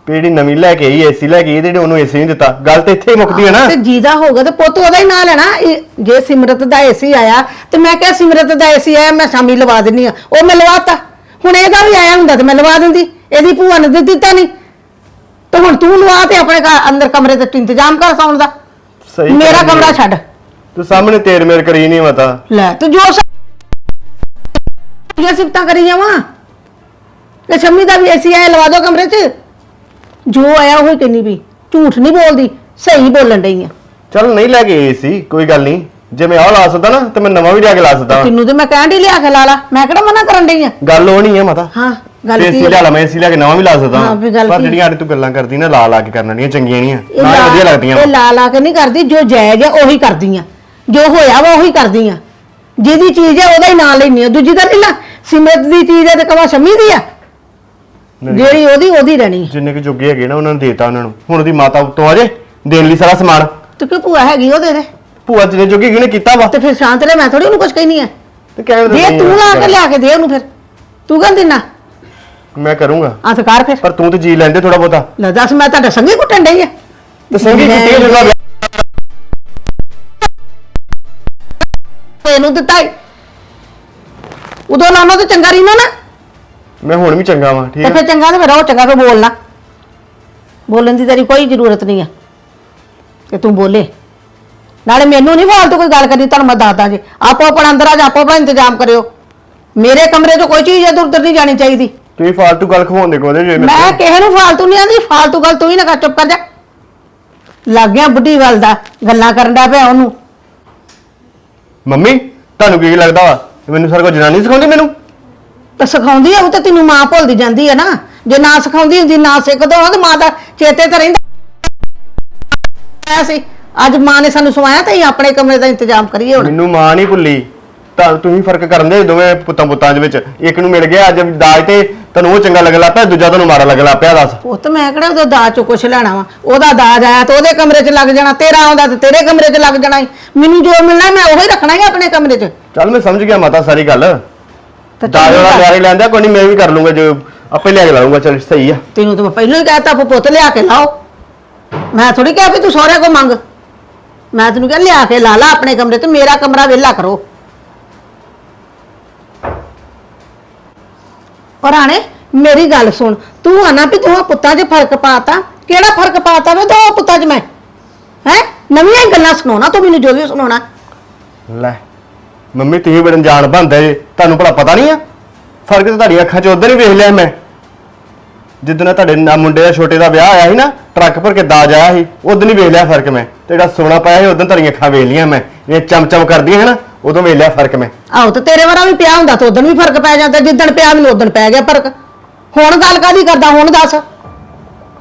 ਵੀ ਜਿਹੜੀ ਨਵੀਂ ਲੈ ਕੇ ਆਈ ਏਸੀ ਲੈ ਕੇ ਆਈ ਤੇ ਜਿਹੜੀ ਉਹਨੂੰ ਏਸੀ ਨਹੀਂ ਦਿੱਤਾ। ਗੱਲ ਤੇ ਇੱਥੇ ਹੀ ਮੁੱਕਦੀ ਹੈ ਨਾ। ਤੇ ਜੀਦਾ ਹੋਗਾ ਤੇ ਪੁੱਤ ਉਹਦਾ ਹੀ ਨਾਂ ਲੈਣਾ। ਇਹ- ਜੇ ਸਿਮਰਤ ਦਾ ਏਸੀ ਆਇਆ ਤੇ ਮੈਂ ਕਿਹਾ ਸਿਮਰਤ ਦਾ ਏਸੀ ਆਇਆ ਮੈਂ ਸ਼ਾਮੀ ਲਵਾ ਦਿੰਨੀ ਆ। ਉਹ ਮੈਂ ਲਵਾਤਾ। ਹੁਣ ਇਹਦਾ ਵੀ ਆਇਆ ਹੁੰਦਾ ਤੇ ਮੈਂ ਲਵਾ ਦਿੰਦੀ। ਇਹਦੀ ਭੂਆ ਨੇ ਦੇ ਦਿੱਤਾ ਨਹੀਂ। ਤੇ ਹੁਣ ਤੂੰ ਲਵਾ ਤੇ ਆਪਣੇ ਘਰ ਅੰਦਰ ਕਮਰੇ ਤੇ ਇੰਤਜ਼ਾਮ ਕਰ ਸੌਣ ਦਾ। ਸਹੀ ਮੇਰਾ ਕਹਿੰਦੀ ਕਮਰਾ ਹੈ। ਛੱਡ। ਤੂੰ ਸਾਹਮਣੇ ਤੇਰ ਮੇਰ ਕਰੀ ਨਹੀਂ ਮਤਾ। ਲੈ ਤੂੰ ਜੋ ਸਿਫਤਾਂ ਕਰੀ ਜਾਵਾਂ। ਤੇ ਸ਼ੰਮੀ ਦਾ ਵੀ ਏਸੀ ਆਇਆ ਲਵਾ ਦੋ ਕਮਰੇ 'ਚ। ਜੋ ਆਇਆ ਉਹ ਹੀ ਕਹਿੰਦੀ ਵੀ ਝੂਠ ਨਹੀਂ ਬੋਲਦੀ ਸਹੀ ਬੋਲਣ ਡਈ ਆ। ਚੱਲ ਨਹੀਂ ਲੈ ਕੇ ਸੀ ਕੋਈ ਗੱਲ ਨਹੀਂ। ਜੇ ਮੈਂ ਆਹ ਲਾ ਸਕਦਾ ਨਾ ਤੇ ਮੈਂ ਨਵਾਂ ਵੀ ਲਿਆ ਕੇ ਲਾ ਸਕਦਾ। ਤੈਨੂੰ ਤੇ ਮੈਂ ਕਹਿਣ ਦੀ ਲਿਆ ਕੇ ਲਾ ਲਾ ਮੈਂ ਕਿਹੜਾ ਮਨਾ ਕਰਨ ਡਈ ਆ? ਗੱਲ ਨਹੀਂ ਹੈ ਮਤਾ। ਹਾਂ ਗੱਲ ਤੇ ਕੀ ਹੈ? ਲਿਆ ਲਾ ਮੈਂ ਏਸੀ ਲਿਆ ਕੇ ਨਵਾਂ ਵੀ ਲਾ ਸਕਦਾ। ਹਾਂ, ਵੀ ਗੱਲ ਪਰ ਕੀ? ਜਿਹੜੀਆਂ ਆੜੀ ਤੂੰ ਗੱਲਾਂ ਕਰਦੀ ਨਾ ਲਾ ਲਾ ਕੇ ਕਰਨ ਵਾਲੀਆਂ ਚੰਗੀਆਂ ਨਹੀਂ ਆ ਇਹ ਨਾ ਲਾ- ਵਧੀਆ ਲੱਗਦੀਆਂ। ਇਹ ਲਾ ਲਾ ਕੇ ਨਹੀਂ ਕਰਦੀ ਜੋ ਜਾਇਜ਼ ਆ ਉਹੀ ਕਰਦੀ ਆ। ਜੋ ਹੋਇਆ ਵਾ ਉਹੀ ਕਰਦੀ ਆ। ਜਿਹਦੀ ਚੀਜ਼ ਹੈ ਉਹਦਾ ਹੀ ਨਾਂ ਲੈਣੀ ਆ। ਦੂਜੀ ਤਾਂ ਨਹੀਂ ਨਾ ਸਿਮਰਤ ਦੀ ਚੀਜ਼ ਹੈ ਤੇ ਕਵਾ ਸ਼ਮੀ ਦੀ ਆ। ਮੇਰੀ- ਜਿਹੜੀ ਉਹਦੀ ਉਹਦੀ ਰਹਿਣੀ। ਜਿੰਨੇ ਕਿ ਜੋਗੇ ਹੈਗੇ ਨਾ ਉਹਨਾਂ ਨੂੰ ਦੇਤਾ ਉਹਨਾਂ ਨੂੰ। ਹੁਣ ਉਹਦੀ ਮਾਤਾ ਉੱਤੋਂ ਆ ਜੇ ਦੇਣ ਲਈ ਸਾਰਾ ਸਮਾਨ। ਤੇ ਕਿ ਭੂਆ ਹੈਗੀ ਉਹਦੇ ਦੇ ਭੂਆ ਤੇਰੇ ਜੋਗੀ ਕਿਹਨੇ ਕੀਤਾ ਵਾ। ਤੇ ਫਿਰ ਸ਼ਾਂਤ ਰਹਿ ਮੈਂ ਥੋੜੀ ਉਹਨੂੰ ਕੁਝ ਕਹਿਨੀ ਆ। ਤੇ ਕਹਿਣ ਦੇ ਦਿੰਦੀ ਤੂੰ ਲਾ ਕੇ ਲਿਆ ਕੇ ਦੇ ਉਹਨੂੰ ਫਿਰ। ਤੂੰ ਕਹਿੰਦੀ ਨਾ। ਮੈਂ ਕਰੂੰਗਾ। ਆ ਤੇ ਕਰ ਫਿਰ। ਪਰ ਤੂੰ ਤੇ ਜੀ ਲੈਂਦੇ ਥੋੜਾ ਬਹੁਤਾ। ਲੈ ਦੱਸ ਮੈਂ ਤੁਹਾਡੇ ਸੰਗੀ ਕੁੱਟਣ ਡਈ ਆ। ਤੇ ਸੰਗੀ ਮੈਂ- ਕਿਤੇ ਜਗ੍ਹਾ ਇਹਨੂੰ ਦਿੱਤਾ ਈ। ਉਦੋਂ ਲਾਉਣਾ ਤਾਂ ਚੰਗਾ ਰਹੀ ਨਾ ਨਾ। ਮੈਂ ਹੁਣ ਵੀ ਚੰਗਾ ਵਾਂ ਠੀਕ ਤੇ ਆ? ਫਿਰ ਚੰਗਾ ਤੇ ਫਿਰ ਉਹ ਚੰਗਾ ਕੋ ਬੋਲਣਾ। ਬੋਲਣ ਦੀ ਤੇਰੀ ਕੋਈ ਜ਼ਰੂਰਤ ਨਹੀਂ ਆ। ਕਿ ਤੂੰ ਬੋਲੇ। ਨਾਲੇ ਮੈਨੂੰ ਨਹੀਂ ਫਾਲਤੂ ਕੋਈ ਗੱਲ ਕਰਨੀ ਤੁਹਾਨੂੰ ਮੈਂ ਦੱਸਦਾ ਜੀ ਆਪੋ ਆਪਣਾ ਅੰਦਰ ਆ ਜਾ ਆਪੋ ਆਪਣਾ ਇੰਤਜ਼ਾਮ ਕਰਿਓ। ਮੇਰੇ ਕਮਰੇ 'ਚ ਕੋਈ ਚੀਜ਼ ਇੱਧਰ ਉੱਧਰ ਨਹੀਂ ਜਾਣੀ ਚਾਹੀਦੀ। ਤੁਸੀਂ ਫਾਲਤੂ ਗੱਲ ਖਵਾਉਣ ਦੇ ਕੋਦੇ ਜੇ ਮੈਂ। ਕਿਸੇ ਨੂੰ ਫਾਲਤੂ ਨਹੀਂ ਆਂਦੀ ਫਾਲਤੂ ਗੱਲ ਤੂੰ ਹੀ ਨਾ ਕਰ ਚੁੱਪ ਕਰ ਜਾ। ਲੱਗ ਗਿਆ ਬੁੱਢੀ ਵੱਲ ਦਾ ਗੱਲਾਂ ਕਰਨ ਦਾ ਪਿਆ ਉਹਨੂੰ। ਮੰਮੀ ਤੁਹਾਨੂੰ ਕੀ ਲੱਗਦਾ ਵਾ? ਕਿ ਮੈਨੂੰ ਸਾਰਾ ਕੁਝ ਜਨਾਨੀ ਸਿਖਾਉਂਦੀ ਮੈਨੂੰ? ਤੇ ਸਿਖਾਉਂਦੀ ਆ ਉਹ ਤੇ ਤੈਨੂੰ ਮਾਂ ਭੁੱਲਦੀ ਜਾਂਦੀ ਆ ਨਾ। ਜੇ ਨਾ ਸਿਖਾਉਂਦੀ ਹੁੰਦੀ ਨਾ ਸਿੱਖਦਾ ਉਹ ਤੇ ਮਾਂ ਦਾ ਚੇਤੇ ਤਾਂ ਰਹਿੰਦਾ। ਸੀ ਅੱਜ ਮਾਂ ਨੇ ਸਾਨੂੰ ਸਵਾਇਆ ਤੇ ਅਸੀਂ ਆਪਣੇ ਕਮਰੇ ਦਾ ਇੰਤਜ਼ਾਮ ਕਰੀਏ ਹੁਣ। ਮੈਨੂੰ ਮਾਂ ਨਹੀਂ ਭੁੱਲੀ। ਤਾਂ ਤੁਸੀਂ ਫ਼ਰਕ ਕਰਨ ਦੇ ਦੋਵੇਂ ਪੁੱਤਾਂ ਪੁੱਤਾਂ ਦੇ ਵਿੱਚ। ਇੱਕ ਨੂੰ ਮਿਲ ਗਿਆ ਅੱਜ ਦਾਜ ਤੇ ਤੁਹਾਨੂੰ ਉਹ ਚੰਗਾ ਲੱਗਣ ਲੱਗ ਪਿਆ ਦੂਜਾ ਤੁਹਾਨੂੰ ਮਾੜਾ ਲੱਗਣ ਲੱਗ ਪਿਆ ਦੱਸ। ਪੁੱਤ ਮੈਂ ਕਿਹੜਾ ਉਹਦਾ ਦਾਜ ਚੋਂ ਕੁਛ ਲੈਣਾ ਵਾ? ਉਹਦਾ ਦਾਜ ਆਇਆ ਤੇ ਉਹਦੇ ਕਮਰੇ 'ਚ ਲੱਗ ਜਾਣਾ ਤੇਰਾ ਆਉਂਦਾ ਤੇ ਤੇਰੇ ਕਮਰੇ 'ਚ ਲੱਗ ਜਾਣਾ ਈ। ਮੈਨੂੰ ਜੋ ਮਿਲਣਾ ਮੈਂ ਉਹੀ ਰੱਖਣਾ ਹੀ ਆਪਣੇ ਕਮਰੇ 'ਚ। ਚੱਲ ਮੈਂ ਸਮਝ ਗਿਆ ਮਾਤਾ ਸਾਰੀ ਗੱਲ। ਤੇ ਦਾਜ ਵਾਲਾ ਤੈਨੂੰ- ਲੈਂਦਾ ਕੋਈ ਨਹੀਂ ਮੈਂ ਵੀ ਕਰ ਲੂੰਗਾ ਜੋ ਆਪੇ ਲਿਆ ਕੇ ਲਾਉਂਗਾ ਚੱਲ ਸਹੀ ਆ। ਤੈਨੂੰ ਤਾਂ ਮੈਂ ਪਹਿਲਾਂ ਹੀ ਕਹਿਤਾ ਪੁੱਤ ਲਿਆ ਕੇ ਲਾਓ। ਮੈਂ ਥੋੜੀ ਕਿਹਾ ਵੀ ਤੂੰ ਸਹੁਰੇ ਕੋ ਮੰਗ। ਮੈਂ ਤੈਨੂੰ ਕਿਹਾ ਲਿਆ ਕੇ ਲਾ ਲਾ ਆਪਣੇ ਕਮਰੇ ਤੇ ਮੇਰਾ ਕਮਰਾ ਵਿਹਲਾ ਕਰੋ। ਪਰਾਣੇ ਮੇਰੀ ਗੱਲ ਸੁਣ ਤੂੰ ਆਣਾ ਵੀ ਤੂੰ ਪੁੱਤਾਂ 'ਚ ਫ਼ਰਕ ਪਾਤਾ ਕਿਹੜਾ ਫ਼ਰਕ ਪਾਤਾ ਵੇ ਦੋ ਪੁੱਤਾਂ 'ਚ ਮੈਂ? ਹੈ? ਨਵੀਆਂ ਹੀ ਗੱਲਾਂ ਸੁਣਾਉਣਾ ਤੂੰ ਮੈਨੂੰ ਜੋ ਵੀ ਸੁਣਾਉਣਾ। ਲੈ ਮੰਮੀ ਤੁਸੀਂ ਬੜਨ ਜਾਣ ਬੰਦੇ ਜੇ। ਤੁਹਾਨੂੰ ਭਲਾ ਪਤਾ ਨਹੀਂ ਆ? ਫ਼ਰਕ ਤਾਂ ਤੁਹਾਡੀਆਂ ਅੱਖਾਂ 'ਚ ਉਧਰ ਹੀ ਵੇਖ ਲਿਆ ਮੈਂ। ਜਿੱਦਣ ਤੁਹਾਡੇ ਨਾ ਮੁੰਡੇ ਦਾ ਛੋਟੇ ਦਾ ਵਿਆਹ ਆਇਆ ਸੀ ਨਾ ਟਰੱਕ ਭਰ ਕੇ ਦਾਜ ਆਇਆ ਸੀ ਉਦੋਂ ਹੀ ਵੇਖ ਲਿਆ ਫ਼ਰਕ ਮੈਂ। ਤੇ ਜਿਹੜਾ ਸੋਨਾ ਪਾਇਆ ਸੀ ਉਦੋਂ ਤੁਹਾਡੀਆਂ ਅੱਖਾਂ ਵੇਖ ਲੀਆਂ ਮੈਂ। ਇਹ ਚਮਚਮ ਕਰਦੀਆਂ ਹੈ ਨਾ ਉਦੋਂ ਵੇਖ ਲਿਆ ਫ਼ਰਕ ਮੈਂ। ਆਹੋ ਤੇ ਤੇਰੇ ਵਾਰਾ ਵੀ ਪਿਆ ਹੁੰਦਾ ਤਾਂ ਉਦੋਂ ਵੀ ਫ਼ਰਕ ਪੈ ਜਾਂਦਾ। ਜਿੱਦਣ ਪਿਆ ਮੈਨੂੰ ਉਦੋਂ ਪੈ ਗਿਆ ਫ਼ਰਕ। ਹੁਣ ਗੱਲ ਕਾਦੀ ਕਰਦਾ ਹੁਣ ਦੱਸ।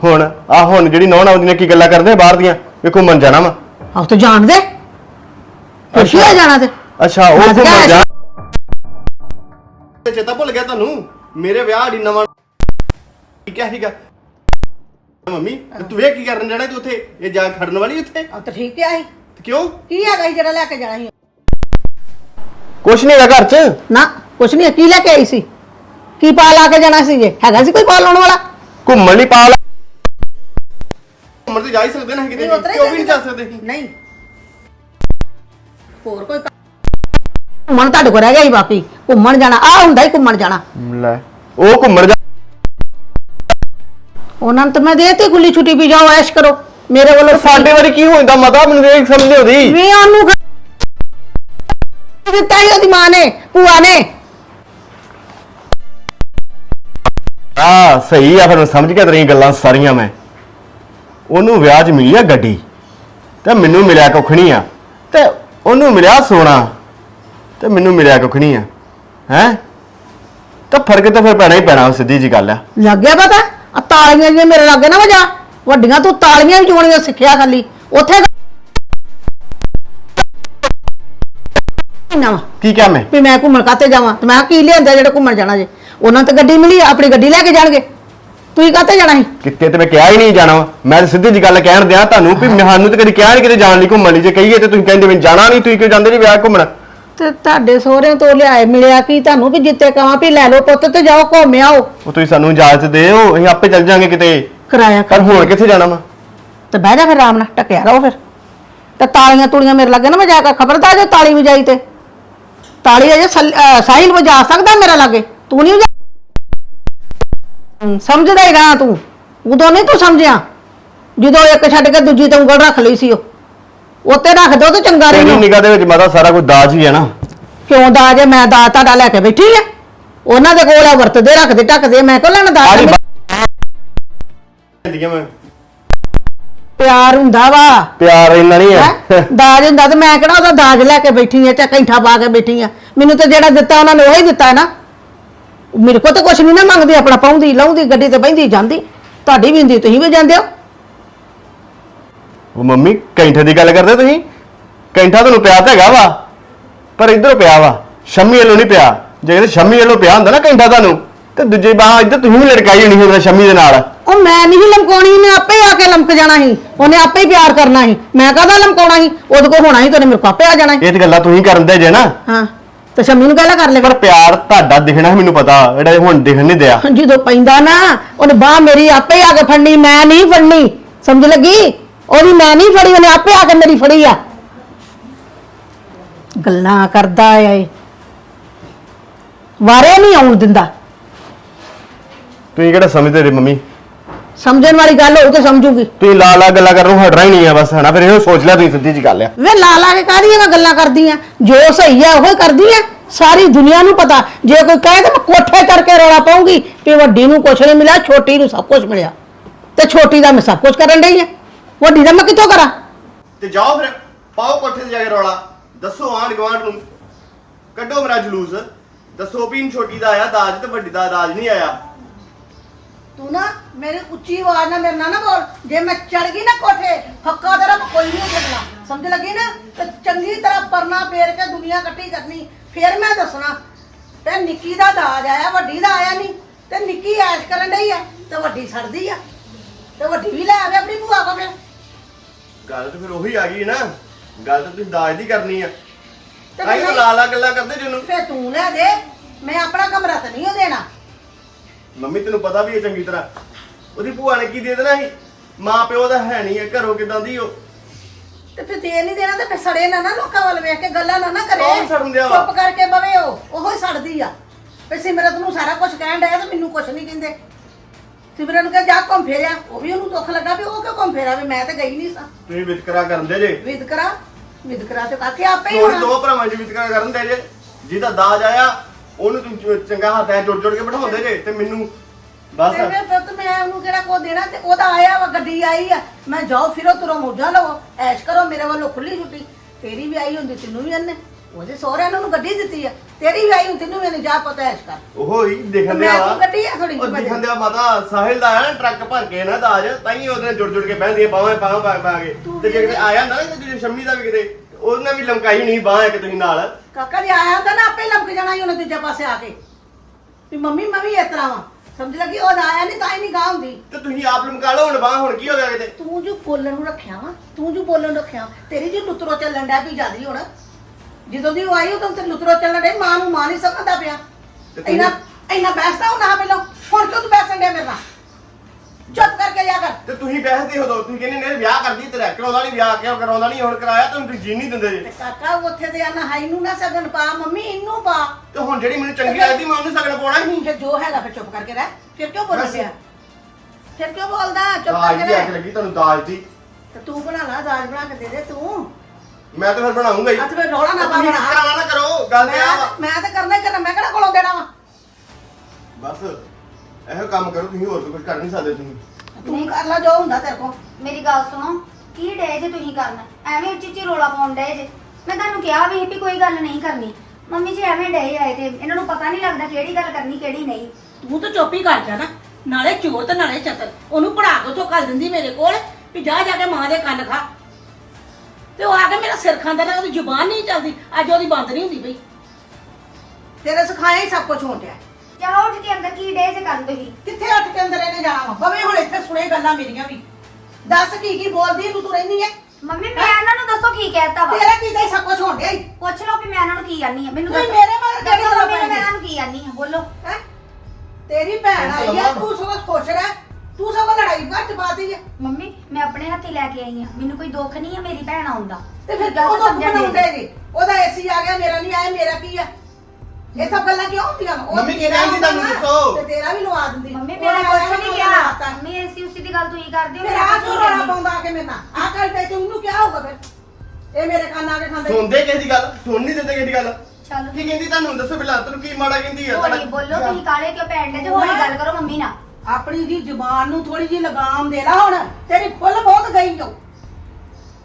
ਹੁਣ ਆ ਹੁਣ ਜਿਹੜੀ ਨੌਂ ਆਉਂਦੀਆਂ ਕੀ ਗੱਲਾਂ ਕਰਦੇ ਬਾਹਰ ਦੀਆਂ ਵੀ ਘੁੰਮਣ ਜਾਣਾ ਵਾ। ਆਹ ਤੇ ਜਾਣ ਦੇ। ਖੁਸ਼ੀ ਹੋ ਜਾਣਾ ਤੇ। ਅੱਛਾ ਉਹ ਘੁੰਮਣ ਜਾ ਚੇਤਾ ਭੁੱਲ ਗਿਆ ਤੁਹਾਨੂੰ। ਮੇਰੇ ਵਿਆਹ ਦੀ ਨਵਾਂ ਕੀ ਕਿਹਾ ਸੀਗਾ? ਮੰਮੀ ਤੇ ਤੂੰ ਵੇਖ ਕੀ ਕਰਨ ਜਾਣਾ ਤੂੰ ਉੱਥੇ? ਇਹ ਜਾ ਖੜਨ ਵਾਲੀ ਉੱਥੇ? ਆ ਤਾਂ ਠੀਕ ਹੈ ਤੇ ਕਿਉਂ? ਕੀ ਹੈਗਾ ਸੀ ਜਿਹੜਾ ਲੈ ਕੇ ਜਾਣਾ ਸੀ? ਕੁਛ ਨਹੀਂ ਹੈਗਾ ਘਰ 'ਚ। ਨਾ ਕੁਛ ਨਹੀਂ ਕੀ ਲੈ ਕੇ ਆਈ ਸੀ? ਕੀ ਪਾ ਲਾ ਕੇ ਜਾਣਾ ਸੀ ਜੇ ਹੈਗਾ ਸੀ ਕੋਈ ਪਾ ਲਾਉਣ ਵਾਲਾ? ਘੁੰਮਣ ਲਈ ਪਾ ਲੈ ਘੁੰਮਣ ਤੇ ਜਾ ਹੀ ਸਕਦੇ ਨਾ ਕਿਤੇ ਨਹੀਂ, ਹੀ ਕਿਉਂ ਵੀ ਨਹੀਂ ਜਾ ਸਕਦੇ? ਨਹੀਂ। ਹੋਰ ਕੋਈ ਘੁੰਮਣ ਤੁਹਾਡੇ ਕੋਲ ਰਹਿ ਗਿਆ ਸੀ ਬਾਕੀ ਘੁੰਮਣ ਜਾਣਾ ਆ ਹੁੰਦਾ ਹੀ ਘੁੰਮਣ ਜਾਣਾ। ਲੈ ਉਹ ਘੁੰਮਣ ਜਾ ਉਹਨਾਂ ਨੂੰ ਤਾਂ ਮੈਂ ਦੇਤੀ ਖੁੱਲੀ ਛੁੱਟੀ ਵੀ ਜਾਓ ਐਸ਼ ਕਰੋ। ਮੇਰੇ ਵੱਲੋਂ ਸਾਡੇ ਵਾਰੀ ਕੀ ਹੋਇੰਦਾ ਮਤਾ ਮੈਨੂੰ ਇਹ ਸਮਝ ਆਉਂਦੀ। ਵੀ ਉਹਨੂੰ ਦਿੱਤਾ ਹੀ ਉਹਦੀ ਮਾਂ ਨੇ ਭੂਆ ਨੇ। ਆ ਸਹੀ ਆ ਫਿਰ ਮੈਂ ਸਮਝ ਗਿਆ ਤੇਰੀਆਂ ਗੱਲਾਂ ਸਾਰੀਆਂ ਮੈਂ। ਉਹਨੂੰ ਵਿਆਹ 'ਚ ਮਿਲੀ ਆ ਗੱਡੀ ਤੇ ਮੈਨੂੰ ਮਿਲਿਆ ਕੁੱਖ ਨਹੀਂ ਆ ਤੇ ਉਹਨੂੰ ਮਿਲਿਆ ਸੋਨਾ। ਤੇ ਮੈਨੂੰ ਮਿਲਿਆ ਕੁੱਖ ਨਹੀਂ ਆ। ਹੈ? ਤਾਂ ਫ਼ਰਕ ਤਾਂ ਫਿਰ ਪੈਣਾ ਹੀ ਪੈਣਾ ਸਿੱਧੀ ਜੀ ਗੱਲ ਆ। ਲੱਗ ਗਿਆ ਪਤਾ? ਆ ਤਾਲੀਆਂ ਜਿਹੀਆਂ ਮੇਰੇ ਲਾਗੇ ਨਾ ਵਜਾ। ਵੱਡੀਆਂ ਤੂੰ ਤਾਲੀਆਂ ਵੀ ਜੋੜੀਆਂ ਸਿੱਖਿਆ ਖਾਲੀ। ਉੱਥੇ ਨਾ ਕੀ ਕਿਹਾ ਮੈਂ? ਵੀ ਮੈਂ ਘੁੰਮਣ ਕਾਤੇ ਜਾਵਾਂ? ਤੇ ਮੈਂ ਕਿਹਾ ਕੀ ਲਿਆਂਦਾ ਜਿਹੜਾ ਘੁੰਮਣ ਜਾਣਾ ਜੇ? ਉਹਨਾਂ ਤਾਂ ਗੱਡੀ ਮਿਲੀ ਆਪਣੀ ਗੱਡੀ ਲੈ ਕੇ ਜਾਣਗੇ। ਤੁਸੀਂ ਕਾਤੇ ਜਾਣਾ ਸੀ? ਕਿਤੇ ਤੇ ਮੈਂ ਕਿਹਾ ਹੀ ਨਹੀਂ ਜਾਣਾ। ਮੈਂ ਤਾਂ ਸਿੱਧੀ ਜੀ ਗੱਲ ਕਹਿਣ ਦਿਆਂ ਤੁਹਾਨੂੰ ਵੀ ਸਾਨੂੰ ਤਾਂ ਕਦੀ ਕਿਹਾ ਨਹੀਂ ਕਿਤੇ ਜਾਣ ਲਈ ਘੁੰਮਣ ਲਈ। ਜੇ ਕਹੀਏ ਤੇ ਤੁਸੀਂ ਕਹਿੰਦੇ ਮੈਂ ਜਾਣਾ ਨਹੀਂ ਤੁਸੀਂ ਕਿਉਂ ਜਾਂਦੇ ਨਹੀਂ ਵਿਆਹ ਘੁੰਮਣ? ਤੇ ਤੁਹਾਡੇ ਸਹੁਰਿਆਂ ਤੋਂ ਲਿਆਏ ਮਿਲਿਆ ਕੀ? ਤੁਹਾਨੂੰ ਵੀ ਜਿੱਤੇ ਕਹਾਂ ਵੀ ਲੈ ਲਓ ਪੁੱਤ ਤੇ ਜਾਓ ਘੁੰਮ ਆਓ। ਉਹ ਤੁਸੀਂ ਸਾਨੂੰ ਇਜਾਜ਼ਤ ਦਿਓ ਅਸੀਂ ਆਪੇ ਚੱਲ ਜਾਾਂਗੇ ਕਿਤੇ। ਕਰਾਇਆ ਪਰ ਕਰ। ਹੁਣ ਕਿੱਥੇ ਜਾਣਾ ਵਾ? ਤੇ ਬਹਿ ਜਾ ਫਿਰ ਆਰਾਮ ਨਾਲ ਟਕਿਆ ਰਹੋ ਫਿਰ। ਤੇ ਤਾਲੀਆਂ ਤੁਲੀਆਂ ਮੇਰੇ ਲੱਗੇ ਨਾ ਮੈਂ ਜਾ ਕੇ ਖਬਰਦਾਰ ਜੇ ਤਾਲੀ ਵਜਾਈ ਤੇ। ਤਾਲੀ ਅਜੇ ਸਲ- ਅਹ ਸਾਹਿਲ ਵਜਾ ਸਕਦਾ ਮੇਰੇ ਲਾਗੇ? ਤੂੰ ਨਹੀਂ ਵਜਾ ਹਮ, ਸਮਝਦਾ ਹੀ ਰਹਾ ਤੂੰ। ਉਦੋਂ ਨਹੀਂ ਤੂੰ ਸਮਝਿਆ? ਜਦੋਂ ਇੱਕ ਛੱਡ ਕੇ ਦੂਜੀ ਤੇ ਉਂਗਲ ਰੱਖ ਲਈ ਸੀ ਉਹ। ਉੱਤੇ ਰੱਖ ਦੋ ਤੇ ਚੰਗਾ ਤੇਰੀ ਰਹੀ ਨਿਗਾਹ ਦੇ ਵਿੱਚ ਮਾਤਾ ਸਾਰਾ ਕੁਝ ਦਾਜ ਹੀ ਹੈ ਨਾ। ਕਿਉਂ ਦਾਜ ਹੈ? ਮੈਂ ਦਾਜ ਤੁਹਾਡਾ ਲੈ ਕੇ ਬੈਠੀ ਆ। ਉਹਨਾਂ ਦੇ ਕੋਲ ਆ ਵਰਤਦੇ ਰੱਖਦੇ ਟੱਕਦੇ ਮੈਂ ਕਿਉਂ ਲੈਣਾ ਦਾਜ? ਆੜੀ ਮੈਂ ਪਿਆਰ ਹੁੰਦਾ ਵਾ। ਪਿਆਰ ਇੰਨਾ ਨਹੀਂ ਹੈਂ? ਹੈ? ਦਾਜ ਹੁੰਦਾ ਤੇ ਮੈਂ ਕਿਹੜਾ ਉਹਦਾ ਦਾਜ ਲੈ ਕੇ ਬੈਠੀ ਆ ਤੇ ਕੈਂਠਾ ਪਾ ਕੇ ਬੈਠੀ ਆ। ਮੈਨੂੰ ਤਾਂ ਜਿਹੜਾ ਦਿੱਤਾ ਉਹਨਾਂ ਨੇ ਉਹੀ ਦਿੱਤਾ ਨਾ। ਮੇਰੇ ਕੋਲ ਤਾਂ ਕੁਛ ਨਹੀਂ ਨਾ ਮੰਗਦੀ ਆਪਣਾ ਪਾਉਂਦੀ ਲਾਉਂਦੀ ਗੱਡੀ ਤੇ ਬਹਿੰਦੀ ਜਾਂਦੀ। ਤੁਹਾਡੀ ਵੀ ਹੁੰਦੀ ਤੁਸੀਂ ਵੀ ਜਾਂਦੇ ਹੋ। ਮੰਮੀ ਕੈਂਠੇ ਦੀ ਗੱਲ ਕਰਦੇ ਤੁਸੀਂ? ਕੈਂਠਾ ਤੁਹਾਨੂੰ ਪਿਆ ਤਾਂ ਹੈਗਾ ਵਾ ਪਰ ਇਧਰੋਂ ਪਿਆ ਵਾ ਸ਼ੰਮੀ ਵੱਲੋਂ ਨਹੀਂ ਪਿਆ। ਜੇ ਕਿਤੇ ਸ਼ੰਮੀ ਵੱਲੋਂ ਪਿਆ ਹੁੰਦਾ ਨਾ ਕੈਂਠਾ ਤੁਹਾਨੂੰ ਤੇ ਦੂਜੇ ਬਾਹ ਇੱਧਰ ਤੁਸੀਂ ਵੀ ਲੜਕਾਈ ਹੋਣੀ ਸੀ ਸ਼ੰਮੀ ਦੇ ਨਾਲ। ਉਹ ਮੈਂ ਨਹੀਂ ਲਮਕਾਉਣੀ ਨੇ ਆਪੇ ਆ ਕੇ ਲਮਕ ਜਾਣਾ ਸੀ ਉਹਨੇ ਆਪੇ ਹੀ ਪਿਆਰ ਕਰਨਾ ਸੀ। ਮੈਂ ਕਾਹਦਾ ਲਮਕਾਉਣਾ ਸੀ? ਉਹਦੇ ਕੋਲ ਹੋਣਾ ਸੀ ਤੇ ਉਹਨੇ ਮੇਰੇ ਕੋਲ ਆਪੇ ਆ ਜਾਣਾ ਸੀ। ਇਹ ਤੇ ਗੱਲਾਂ ਤੁਸੀਂ ਕਰਨ ਦੇ ਜੇ ਨਾ। ਹਾਂ ਤੇ ਸ਼ਮੀ ਨੂੰ ਕਹਿਲਾ ਕਰ ਲੈ। ਪਰ ਪਿਆਰ ਤੁਹਾਡਾ ਦਿਖਣਾ ਮੈਨੂੰ ਪਤਾ ਜਿਹੜਾ ਇਹ ਹੁਣ ਦਿਖਣ ਨਹੀਂ ਦਿਆ। ਜਦੋਂ ਪੈਂਦਾ ਨਾ ਉਹਨੇ ਬਾਹ ਮੇਰੀ ਆਪੇ ਹੀ ਆ ਕੇ ਫੜਨੀ ਮੈਂ ਨਹੀਂ ਫੜਨੀ। ਸਮਝ ਲੱਗੀ? ਉਹਦੀ ਮੈਂ ਨਹੀਂ ਫੜੀ ਉਹਨੇ ਆਪੇ ਆ ਕੇ ਮੇਰੀ ਫੜੀ ਆ। ਗੱਲਾਂ ਕਰਦਾ ਏ ਵਾਰੇ ਨਹੀਂ ਆਉਣ ਦਿੰਦਾ। ਤੁਸੀਂ ਕਿਹੜਾ ਸਮਝਦੇ ਰੇ ਮੰਮੀ? ਸਮਝਣ ਵਾਲੀ ਗੱਲ ਹੋਊ ਤੇ ਸਮਝੂਗੀ। ਤੁਸੀਂ ਲਾ ਲਾ ਗੱਲਾਂ ਕਰਨ ਨੂੰ ਹਟਣਾ ਹੀ ਨਹੀਂ ਆ ਬਸ ਹਨਾ? ਫਿਰ ਇਹੋ ਸੋਚ ਲਿਆ ਤੁਸੀਂ ਸਿੱਧੀ ਜੀ ਗੱਲ ਆ। ਵੇ ਲਾ ਲਾ ਕੇ ਕਾਹਦੀਆਂ ਮੈਂ ਗੱਲਾਂ ਕਰਦੀ ਆ? ਜੋ ਸਹੀ ਆ ਉਹ ਹੀ ਕਰਦੀ ਆ। ਸਾਰੀ ਦੁਨੀਆ ਨੂੰ ਪਤਾ। ਜੇ ਕੋਈ ਕਹੇ ਤਾਂ ਮੈਂ ਕੋਠੇ ਚੜ ਕੇ ਰੌਲਾ ਪਾਉਂਗੀ ਕਿ ਵੱਡੀ ਨੂੰ ਕੁਛ ਨਹੀਂ ਮਿਲਿਆ ਛੋਟੀ ਨੂੰ ਸਭ ਕੁਝ ਮਿਲਿਆ। ਤੇ ਛੋਟੀ ਦਾ ਮੈਂ ਸਭ ਕੁਝ ਕਰਨ ਡਈ ਆ। ਵੱਡੀ ਦਾ ਮੈਂ ਕਿੱਥੋਂ ਕਰਾਂ? ਤੇ ਜਾਓ ਫਿਰ ਪਾਓ ਕੋਠੇ ਤੇ ਜਾ ਕੇ ਰੌਲਾ। ਦੱਸੋ ਆਂਢ ਗੁਆਂਢ ਨੂੰ। ਕੱਢੋ ਮੇਰਾ ਜਲੂਸ। ਦੱਸੋ ਵੀ ਛੋਟੀ ਦਾ ਆਇਆ ਦਾਜ ਤੇ ਵੱਡੀ ਦਾ ਦਾਜ ਨਹੀਂ ਆਇਆ। ਤੂੰ ਨਾ ਮੇਰੇ ਉੱਚੀ ਆਵਾਜ਼ ਨਾਲ ਮੇਰੇ ਨਾਲ ਨਾ ਬੋਲ। ਜੇ ਮੈਂ ਚੜ ਗਈ ਨਾ ਕੋਠੇ ਫੱਕਾ ਤੇਰਾ ਮੈਂ ਕੋਈ ਨਹੀਂ ਛੱਡਣਾ। ਸਮਝ ਲੱਗੀ ਨਾ? ਤੇ ਚੰਗੀ ਤਰ੍ਹਾਂ ਪਰਨਾ ਫੇਰ ਕੇ ਦੁਨੀਆ ਇਕੱਠੀ ਕਰਨੀ। ਫਿਰ ਮੈਂ ਦੱਸਣਾ ਤੇ ਨਿੱਕੀ ਦਾ ਦਾਜ ਆਇਆ ਵੱਡੀ ਦਾ ਆਇਆ ਨਹੀਂ। ਤੇ ਨਿੱਕੀ ਐਸ਼ ਕਰਨ ਡਈ ਆ ਤੇ ਵੱਡੀ ਸੜਦੀ ਆ। ਤੇ ਵੱਡੀ ਵੀ ਲੈ ਆਵੇ ਆਪਣੀ ਭੂਆ ਕੋਲ ਫਿਰ। ਗੱਲ ਤਾਂ ਫਿਰ ਉਹੀ ਆ ਗਈ ਨਾ। ਗੱਲ ਤਾਂ ਤੁਸੀਂ ਦਾਜ ਦੀ ਕਰਨੀ ਆ। ਤੇ ਆਈ ਲਾ ਲਾ ਗੱਲਾਂ ਕਰਦੇ ਜਿਹਨੂੰ। ਫਿਰ ਤੂੰ ਲੈ ਦੇ। ਮੈਂ ਆਪਣਾ ਕਮਰਾ ਤਾਂ ਨਹੀਂ ਉਹ ਦੇਣਾ। ਮੰਮੀ ਤੈਨੂੰ ਪਤਾ ਵੀ ਹੈ ਚੰਗੀ ਤਰ੍ਹਾਂ। ਉਹਦੀ ਭੂਆ ਨੇ ਕੀ ਦੇ ਦੇਣਾ ਸੀ? ਮਾਂ ਪਿਓ ਦਾ ਹੈ ਨਹੀਂ ਹੈ ਘਰੋਂ ਕਿਦਾਂ ਦੀ ਉਹ। ਤੇ ਫਿਰ ਦੇ ਨਹੀਂ ਦੇਣਾ ਤੇ ਫਿਰ ਸੜੇ ਨਾ ਨਾ ਲੋਕਾਂ ਵੱਲ ਵੇਖ ਕੇ ਗੱਲਾਂ ਨਾ ਨਾ ਕਰੇ। ਕੌਣ ਸੜਨ ਵਾ? ਚੁੱਪ ਕਰਕੇ ਬਵੇ ਉਹ। ਉਹੋ ਹੀ ਸੜਦੀ ਆ। ਵੀ ਸਿਮਰਤ ਨੂੰ ਸਾਰਾ ਕੁਝ ਕਹਿਣ ਡਿਆ ਤੇ ਮੈਨੂੰ ਕੁਝ ਨਹੀਂ ਕਹਿੰਦੇ। ਸਿਮਰਨ ਕਹੇ ਜਾ ਘੁੰਮ ਫੇਰਿਆ ਉਹ ਵੀ ਉਹਨੂੰ ਦੁੱਖ ਲੱਗਾ ਵੀ ਉਹ ਕਿਉਂ ਘੁੰਮ ਫੇਰਾ ਵੀ ਮੈਂ ਤਾਂ ਗਈ ਨਹੀਂ ਸਾਂ। ਤੁਸੀਂ ਵਿਤਕਰਾ ਕਰਨ ਦੇ ਜੇ। ਵਿਦਕਰਾ ਵਿਦਕਰਾ ਤੇ ਕਾਕੇ ਆਪੇ ਹੀ ਹੋਣਾ। ਦੋ ਭਰਾਵਾਂ 'ਚ ਵਿਤਕਰਾ ਕਰਨ ਦੇ ਜੇ। ਜਿਹਦਾ ਦਾਜ ਆਇਆ ਉਹਨੂੰ ਤੁਸੀਂ ਚੰਗਾ ਹੱਥ ਐ ਜੋੜ ਜੋੜ ਕੇ ਬਿਠਾਉਂਦੇ ਜੇ ਤੇ ਮੈਨੂੰ ਬਸ। ਤੇ ਫਿਰ ਪੁੱਤ ਮੈਂ ਉਹਨੂੰ ਕਿਹੜਾ ਕੋ ਦੇਣਾ ਤੇ ਉਹਦਾ ਆਇਆ ਵਾ ਗੱਡੀ ਆਈ ਆ। ਮੈਂ ਜਾਓ ਫਿਰੋ ਤੁਰੋ ਮੋਜਾਂ ਲਵੋ। ਐਸ਼ ਕਰੋ ਮੇਰੇ ਵੱਲੋਂ ਖੁੱਲੀ ਛੁੱਟੀ। ਤੇਰੀ ਵੀ ਆਈ ਹੁੰਦੀ ਤੈਨੂੰ ਵੀ ਇਹਨੇ ਉਹਦੇ ਸਹੁਰਿਆਂ ਨੇ ਉਹਨੂੰ ਗੱਡੀ ਦਿੱਤੀ ਆ। ਤੇਰੀ ਵੀ ਆਈ ਹੁੰਦੀ ਤੈਨੂੰ ਵੀ ਇਹਨੇ ਜਾ ਪਤਾ ਐਸ਼ ਕਰ। ਉਹ ਹੀ ਦਿਖਣ ਮੈਂ ਦਿਆ ਤੂੰ ਗੱਡੀ ਆ ਥੋੜੀ ਉਹ ਜਿਹੀ ਦਿਖਣ ਦਿਆ ਮਾਤਾ ਸਾਹਿਲ ਦਾ ਆਇਆ ਨਾ ਟਰੱਕ ਭਰ ਕੇ ਨਾ ਦਾਜ ਤਾਂ ਹੀ ਉਹਦੇ ਨਾਲ ਜੁੜ ਜੁੜ ਕੇ ਬਹਿੰਦੀ ਬਾਹਾਂ ਬਾਹਾਂ ਪਾ ਪਾ ਕੇ। ਤੇ ਜੇ ਕਿਤੇ ਆਇਆ ਨਾ ਜੇ ਸ਼ੰਮੀ ਦਾ ਵੀ ਕਿਤੇ ਉਹਨੇ ਵੀ ਲਮਕਾਈ ਨਹੀਂ ਬਾਹਾਂ ਇੱਕ ਤੁਸੀਂ ਨਾਲ। ਕਾਕਾ ਜੀ ਆਇਆ ਹੁੰਦਾ ਨਾ ਆਪੇ ਲੰਮਕ ਜਾਣਾ ਹੀ ਉਹਨੇ ਦੂਜੇ ਪਾਸੇ ਆ ਕੇ। ਵੀ ਮੰਮੀ ਮੈਂ ਵੀ ਇਸ ਤਰ੍ਹਾਂ ਵਾਂ। ਸਮਝ ਲੱਗੀ? ਉਹ ਆਇਆ ਨਹੀਂ ਤਾਂ ਹੀ ਨਹੀਂ ਗਾਹ ਹੁੰਦੀ। ਤੇ ਤੁਸੀਂ ਆਪ ਲਮਕਾ ਲਓ ਹੁਣ ਬਾਹਾਂ ਹੁਣ ਕੀ ਹੋ ਗਿਆ ਕਿਤੇ? ਤੂੰ ਜੋ ਬੋਲਣ ਨੂੰ ਰੱਖਿਆ ਵਾ ਤੂੰ ਜੋ ਬੋਲਣ ਨੂੰ ਰੱਖਿਆ ਤੇਰੀ ਜੋ ਲੁਤਰੋ ਚੱਲਣ ਡਿਆ ਵੀ ਜਿਆਦੀ ਹੁਣ। ਜਦੋਂ ਦੀ ਉਹ ਆਈ ਉਦੋਂ ਤੇ ਲੁਤਰੋ ਚੱਲਣ ਡਿਆ ਮਾਂ ਨੂੰ ਮਾਂ ਨਹੀਂ ਸਮਝਦਾ ਪਿਆ। ਤੇ ਤੂੰ- ਇੰਨਾ ਇੰਨਾ ਬੈਸਦਾ ਹੁਣ ਆ ਪਹਿਲਾਂ। ਹੁਣ ਕਿਉਂ ਤੂੰ ਬੈਸਣ ਡਿਆ ਮੇਰੇ ਨਾਲ। ਚੁੱਪ ਕਰਕੇ ਜਾ ਕਰ। ਤੇ ਤੁਸੀਂ ਬਹਿਸਦੇ ਹੋ ਦੋ ਤੁਸੀਂ ਕਹਿੰਦੇ ਨੇ ਵਿਆਹ ਕਰਦੀ ਤੇਰਾ ਕਰਾਉਂਦਾ ਨਹੀਂ ਵਿਆਹ ਕਿਉਂ ਕਰਾਉਂਦਾ ਨਹੀਂ? ਹੁਣ ਕਰਾਇਆ ਤੁਹਾਨੂੰ ਤੁਸੀਂ ਜੀ ਨਹੀਂ ਦਿੰਦੇ ਤੇ ਜੇ ਕਾਕਾ ਉੱਥੇ ਤੇ ਆਨਾ ਹਾਈ ਨੂੰ ਨਾ ਸਗਨ ਪਾ ਮੰਮੀ ਇਹਨੂੰ ਪਾ। ਤੇ ਹੁਣ ਜਿਹੜੀ ਮੈਨੂੰ ਚੰਗੀ ਲੱਗਦੀ ਮੈਂ ਉਹਨੂੰ ਸਗਨ ਪਾਉਣਾ ਹੀ ਫਿਰ ਜੋ ਹੈਗਾ ਫਿਰ ਚੁੱਪ ਕਰਕੇ ਰਹਿ। ਫਿਰ ਕਿਉਂ ਬੋਲ ਬਸ। ਫਿਰ ਕਿਉਂ ਬੋਲਦਾ? ਚੁੱਪ ਦਾਜ ਕਰਕੇ ਦੀ ਅੱਗ ਰਹਿ। ਲੱਗੀ ਤੁਹਾਨੂੰ ਦਾਜ ਦੀ। ਤੇ ਤੂੰ ਬਣਾ ਲਾ ਦਾਜ ਬਣਾ ਕੇ ਦੇ ਦੇ ਤੂੰ। ਮੈਂ ਤਾਂ ਫਿਰ ਬਣਾਉਂਗਾ ਹੀ। ਹੱਥ ਵਿੱਚ ਰੌਲਾ ਨਾ ਪਾ ਤੁਸੀਂ ਬਣਾ। ਕਰਾਉਣਾ ਨਾ ਕਰੋ ਗੱਲ ਤੇ ਆ ਵਾ। ਮੈਂ ਮੈਂ ਤਾਂ ਕਰਨਾ ਹੀ ਕਰਨਾ ਮੈਂ ਕਿਹੜਾ ਕੋਲੋਂ ਦੇਣਾ ਵਾ? ਬਸ ਇਹੋ ਕੰਮ ਕਰੋ ਤੁਸੀਂ ਹੋਰ ਤਾਂ ਕੁਝ ਕਰ ਨਹੀਂ ਸਕਦੇ ਤੁਸੀਂ। ਤੂੰ ਕਰ ਲੈ ਜੋ ਹੁੰਦਾ ਤੇਰੇ ਕੋਲ। ਮੇਰੀ ਗੱਲ ਸੁਣੋ ਕੀ ਡੇ ਜੇ ਤੁਸੀਂ ਕਰਨਾ? ਐਵੇਂ ਉੱਚੀ ਉੱਚੀ ਰੋਲਾ ਪਾਉਣ ਡੇ ਜੇ। ਮੈਂ ਤੁਹਾਨੂੰ ਕਿਹਾ ਵੀ ਵੀ ਕੋਈ ਗੱਲ ਨਹੀਂ ਕਰਨੀ। ਮੰਮੀ ਜੀ ਐਵੇਂ ਡੇ ਆਏ ਤੇ ਇਹਨਾਂ ਨੂੰ ਪਤਾ ਨਹੀਂ ਲੱਗਦਾ ਕਿਹੜੀ ਗੱਲ ਕਰਨੀ ਕਿਹੜੀ ਨਹੀਂ। ਤੂੰ ਤਾਂ ਚੁੱਪ ਹੀ ਕਰ ਜਾ ਨਾ। ਨਾਲੇ ਚੋਰ ਤੇ ਨਾਲੇ ਚਤਰ। ਉਹਨੂੰ ਪੜਾ ਕੇ ਉਥੋਂ ਕੱਲ ਦਿੰਦੀ ਮੇਰੇ ਕੋਲ। ਵੀ ਜਾ ਜਾ ਕੇ ਮਾਂ ਦੇ ਕੰਨ ਖਾ। ਤੇ ਉਹ ਆ ਕੇ ਮੇਰਾ ਸਿਰ ਖਾਂਦਾ ਨਾ ਉਹਦੀ ਜ਼ੁਬਾਨ ਨਹੀਂ ਚੱਲਦੀ। ਅੱਜ ਉਹਦੀ ਬੰਦ ਨਹੀਂ ਹੁੰਦੀ ਬਈ। ਤੇਰੇ ਸਿਖਾਇਆ ਹੀ ਸਭ ਕੁਝ ਹੋਣ ਡਿਆ। ਜਾਓ ਉੱਠ ਕੇ ਅੰਦਰ ਕੀ ਡੇ ਜੇ ਕਰਨ ਤੁਸੀਂ? ਕਿੱਥੇ ਉੱਠ ਕੇ ਅੰਦਰ ਇਹਨੇ ਜਾਣਾ ਵਾ? ਬਵੇਂ ਹੁਣ ਇੱਥੇ ਸੁਣੇ ਗੱਲਾਂ ਮੇਰੀਆਂ ਵੀ। ਦੱਸ ਕੀ ਕੀ ਬੋਲਦੀ ਨੂੰ ਤੂੰ ਰਹਿਨੀ ਐ ਮੰਮੀ ਮੈਂ ਇਹਨਾਂ ਨੂੰ ਦੱਸੋ ਕੀ ਕਹਿਤਾ ਵਾ? ਤੇਰਾ ਕੀ ਤਾਂ ਸਭ ਕੁਝ ਹੋਣ ਡਿਆ ਈ? ਪੁੱਛ ਲਓ ਵੀ ਮੈਂ ਇਹਨਾਂ ਨੂੰ ਕੀ ਆਨੀ ਆ। ਮੈਨੂੰ ਨਹੀਂ, ਦੱਸੋ। ਮੇਰੇ ਮਗਰ ਕਿਹੜੀ ਗੱਲਾਂ ਮੈਂ? ਇਹਨਾਂ ਨੂੰ ਕੀ ਆਨੀ ਆ? ਬੋਲੋ। ਹੈਂ? ਤੇਰੀ ਭੈਣ ਆਈ ਆ ਤੂੰ ਸਗੋਂ ਖੁਸ਼ ਰਹਿ। ਤੂੰ ਸਗੋਂ ਲੜਾਈ ਘੱਟ ਪਾਤੀ ਆ। ਮੰਮੀ ਮੈਂ ਆਪਣੇ ਹੱਥੀ ਲੈ ਕੇ ਆਈ ਆ। ਮੈਨੂੰ ਕੋਈ ਦੁੱਖ ਨਹੀਂ ਆ ਮੇਰੀ ਭੈਣ ਆਉਂਦਾ ਤੇ ਫਿਰ ਗੱਲ ਸਮਝਣ ਦੀ ਜੀ ਉਹਦਾ ਏਸੀ ਆ ਗਿਆ ਮੇਰਾ ਨਹੀਂ ਆਇਆ ਮੇਰਾ ਕੀ ਆ? ਇਹ ਸਭ ਗੱਲਾਂ ਕਿਉਂ ਹੁੰਦੀਆਂ ਵਾ? ਉਹ ਮੰਮੀ ਕੀ ਤੇਰਾ ਕਹਿੰਦੀ ਤੁਹਾਨੂੰ ਹੁੰਦਾ ਦੱਸੋ? ਤੇ ਤੇਰਾ ਵੀ ਲਵਾ ਦਿੰਦੀ। ਮੰਮੀ ਮੇਰਾ ਕੁਛ ਨਹੀਂ ਕਿਹਾ। ਮੰਮੀ ਐਸੀ ਉਸੀ ਦੀ ਗੱਲ ਤੁਸੀਂ ਕਰਦੇ ਹੋ ਫਿਰ ਮੇਰਾ ਆ ਕੁਛ ਕਿਉਂ ਨਹੀਂ ਕਰਨੀ। ਪਾਉਂਦਾ ਆ ਕੇ ਮੇਰੇ ਨਾਲ? ਆ ਕਰ ਤੇ ਉਹਨੂੰ ਕਿਹਾ ਹੋਊਗਾ ਫਿਰ। ਇਹ ਮੇਰੇ ਕੰਨ ਆ ਕੇ ਖਾਂਦੇ। ਸੁਣਦੇ ਕਿਸੇ ਦੀ ਗੱਲ? ਸੁਣ ਨਹੀਂ ਦਿੰਦੇ ਕਿਸੇ ਦੀ ਗੱਲ? ਚਲੋ। ਕੀ ਕਹਿੰਦੀ? ਤੁਹਾਨੂੰ ਦੱਸੋ ਪਹਿਲਾਂ ਤੁਹਾਨੂੰ ਕੀ ਮਾੜਾ ਕਹਿੰਦੀ ਆ? ਹੌਲੀ ਬੋਲੋ ਤੁਸੀਂ ਕਾਲੇ ਕਿਉਂ ਪੈਣ ਦੇ? ਤੇ ਹੌਲੀ ਗੱਲ ਕਰੋ ਮੰਮੀ ਨਾਲ। ਆਪਣੀ ਜੀ ਜ਼ੁਬਾਨ ਨੂੰ ਥੋੜੀ ਜੀ ਲਗਾਮ ਦੇ ਲਾ ਹੁਣ ਤੇਰੀ ਫੁੱਲ ਬਹੁਤ ਗਈ ਓ